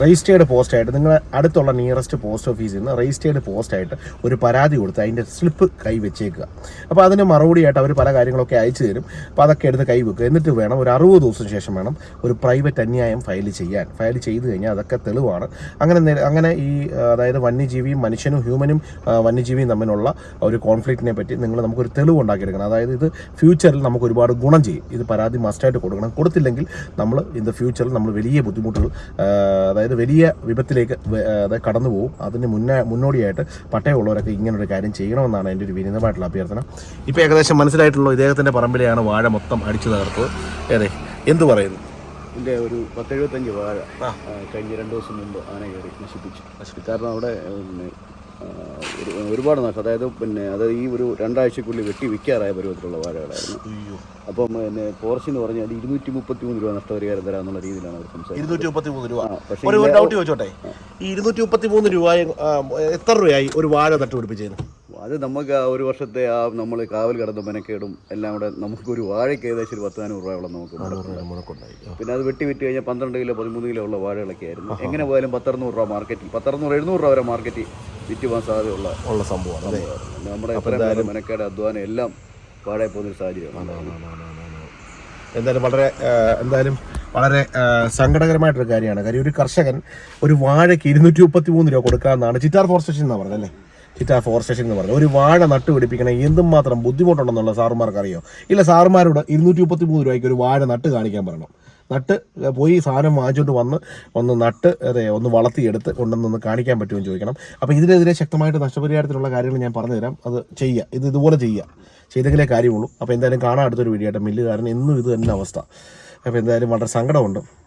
Speaker 2: രജിസ്റ്റേർഡ് പോസ്റ്റായിട്ട് നിങ്ങൾ അടുത്തുള്ള നിയറസ്റ്റ് പോസ്റ്റ് ഓഫീസിൽ നിന്ന് രജിസ്റ്റേർഡ് പോസ്റ്റായിട്ട് ഒരു പരാതി കൊടുത്ത് അതിന്റെ സ്ലിപ്പ് കൈവച്ചേക്കുക അപ്പോൾ അതിന് മറുപടിയായിട്ട് അവർ പല കാര്യങ്ങളൊക്കെ അയച്ചു തരും. അപ്പോൾ അതൊക്കെ എടുത്ത് കൈവെക്കുക എന്നിട്ട് വേണം ഒരു അറുപത് ദിവസം ശേഷം വേണം ഒരു പ്രൈവറ്റ് അന്യായം ഫയൽ ചെയ്യാൻ. ഫയൽ ചെയ്തു കഴിഞ്ഞാൽ അതൊക്കെ തെളിവാണ്. അങ്ങനെ അങ്ങനെ ഈ അതായത് വന്യജീവിയും മനുഷ്യനും ഹ്യൂമനും വന്യജീവിയും തമ്മിലുള്ള ഒരു കോൺഫ്ലിക്റ്റിനെ പറ്റി നിങ്ങൾ നമുക്കൊരു തെളിവ് ഉണ്ടാക്കിയെടുക്കണം അതായത് ഇത് ഫ്യൂച്ചറിൽ നമുക്ക് ഒരുപാട് ഗുണം ചെയ്യും. ഇത് പരാതി മസ്റ്റായിട്ട് കൊടുക്കണം. കൊടുത്തില്ലെങ്കിൽ നമ്മൾ ഇൻ ദ ഫ്യൂച്ചറിൽ നമ്മൾ വലിയ ബുദ്ധിമുട്ടുകൾ ആ, അതായത് വലിയ വിപത്തിലേക്ക് അതായത് കടന്നു പോകും. അതിന് മുന്നേ മുന്നോടിയായിട്ട് പട്ടയമുള്ളവരൊക്കെ ഇങ്ങനൊരു കാര്യം ചെയ്യണമെന്നാണ് എന്റെ ഒരു വിനീതമായിട്ടുള്ള അഭ്യർത്ഥന. ഇപ്പോൾ ഏകദേശം മനസ്സിലായിട്ടുള്ള ഇദ്ദേഹത്തിന്റെ പറമ്പിലെയാണ് വാഴ മൊത്തം അടിച്ചു തകർത്തത്. ഏതെ എന്ത് പറയുന്നു?
Speaker 1: ഇതിന്റെ ഒരു പത്തെഴുപത്തഞ്ച് വാഴ കഴിഞ്ഞ് രണ്ട് ദിവസം മുമ്പ് ആന കയറി നശിപ്പിച്ചു. കാരണം അവിടെ ഒരുപാട് നഷ്ടം അതായത് പിന്നെ അത് ഈ ഒരു രണ്ടാഴ്ചക്കുള്ളിൽ വെട്ടി വിൽക്കാറായ പരുവത്തിലുള്ള വാഴകളായിരുന്നു. അപ്പം പിന്നെ ഫോറസ്റ്റ് എന്ന് പറഞ്ഞാൽ ഇരുന്നൂറ്റി മുപ്പത്തി മൂന്ന് രൂപ നഷ്ടപരിഹാരം തരാമെന്നുള്ള രീതിയിലാണ് അവർ സംസാരിക്കുന്നത്
Speaker 2: ഡൗട്ട് ചോദിച്ചോട്ടെ? ഈ ഇരുന്നൂറ്റി മുപ്പത്തി മൂന്ന് രൂപ എത്ര രൂപയായി ഒരു വാഴ നട്ടുപിടിപ്പിച്ചതിന്?
Speaker 1: അത് നമുക്ക് ആ ഒരു വർഷത്തെ ആ നമ്മൾ കാവൽ കടന്ന് മെനക്കേടും. എല്ലാം കൂടെ നമുക്കൊരു വാഴയ്ക്ക് ഏകദേശം ഒരു പത്ത് നാനൂറ് രൂപയോളം നമുക്ക് മുടക്കുണ്ടായി. പിന്നെ അത് വെട്ടി വിറ്റ് കഴിഞ്ഞാൽ പന്ത്രണ്ട് കിലോ പതിമൂന്ന് കിലോ ഉള്ള വാഴകളൊക്കെ ആയിരുന്നു. എങ്ങനെ പോയാലും പത്തറുന്നൂറ് രൂപ മാർക്കറ്റിൽ പത്തറുന്നൂറ് എഴുന്നൂറ് രൂപ വരെ മാർക്കറ്റിൽ വിറ്റ് പോകാൻ സാധ്യതയുള്ള
Speaker 2: ഉള്ള സംഭവമാണ്.
Speaker 1: നമ്മുടെ എത്രയും മെനക്കേട് അധ്വാനം എല്ലാം വാഴയിൽ പോകുന്നൊരു സാഹചര്യമാണ്.
Speaker 2: എന്തായാലും വളരെ എന്തായാലും വളരെ സങ്കടകരമായിട്ടൊരു കാര്യമാണ്. കാര്യം ഒരു കർഷകൻ ഒരു വാഴയ്ക്ക് ഇരുന്നൂറ്റി മുപ്പത്തി മൂന്ന് രൂപ കൊടുക്കാമെന്നാണ് ചിറ്റാർ ഫോർ സ്റ്റേഷൻ എന്നാണ് പറഞ്ഞത് അല്ലേ? ചിറ്റാർ ഫോർ സ്റ്റേഷൻ എന്ന് പറഞ്ഞു. ഒരു വാഴ നട്ടുപിടിപ്പിക്കണേ എന്തുമാത്രം ബുദ്ധിമുട്ടുണ്ടെന്നുള്ള സാറുമാർക്ക് അറിയോ ഇല്ല സാറുമാരോട് ഇരുന്നൂറ്റി മുപ്പത്തി മൂന്ന് രൂപയ്ക്ക് ഒരു വാഴ നട്ട് കാണിക്കാൻ പറയണം നട്ട് പോയി സാധനം വാങ്ങിച്ചുകൊണ്ട് വന്ന് ഒന്ന് നട്ട് അതെ ഒന്ന് വളർത്തിയെടുത്ത് കൊണ്ടുവന്ന് കാണിക്കാൻ പറ്റുമെന്ന് ചോദിക്കണം. അപ്പോൾ ഇതിനെതിരെ ശക്തമായിട്ട് നഷ്ടപരിഹാരത്തിനുള്ള കാര്യങ്ങൾ ഞാൻ പറഞ്ഞുതരാം. അത് ചെയ്യുക. ഇത് ഇതുപോലെ ചെയ്യുക. ചെയ്തെങ്കിലേ കാര്യമുള്ളൂ. അപ്പോൾ എന്തായാലും കാണാൻ അടുത്തൊരു വീഡിയോ ആയിട്ട്. മില്ലുകാരൻ എന്നും ഇത് തന്നെ അവസ്ഥ. അപ്പോൾ എന്തായാലും വളരെ സങ്കടമുണ്ട്.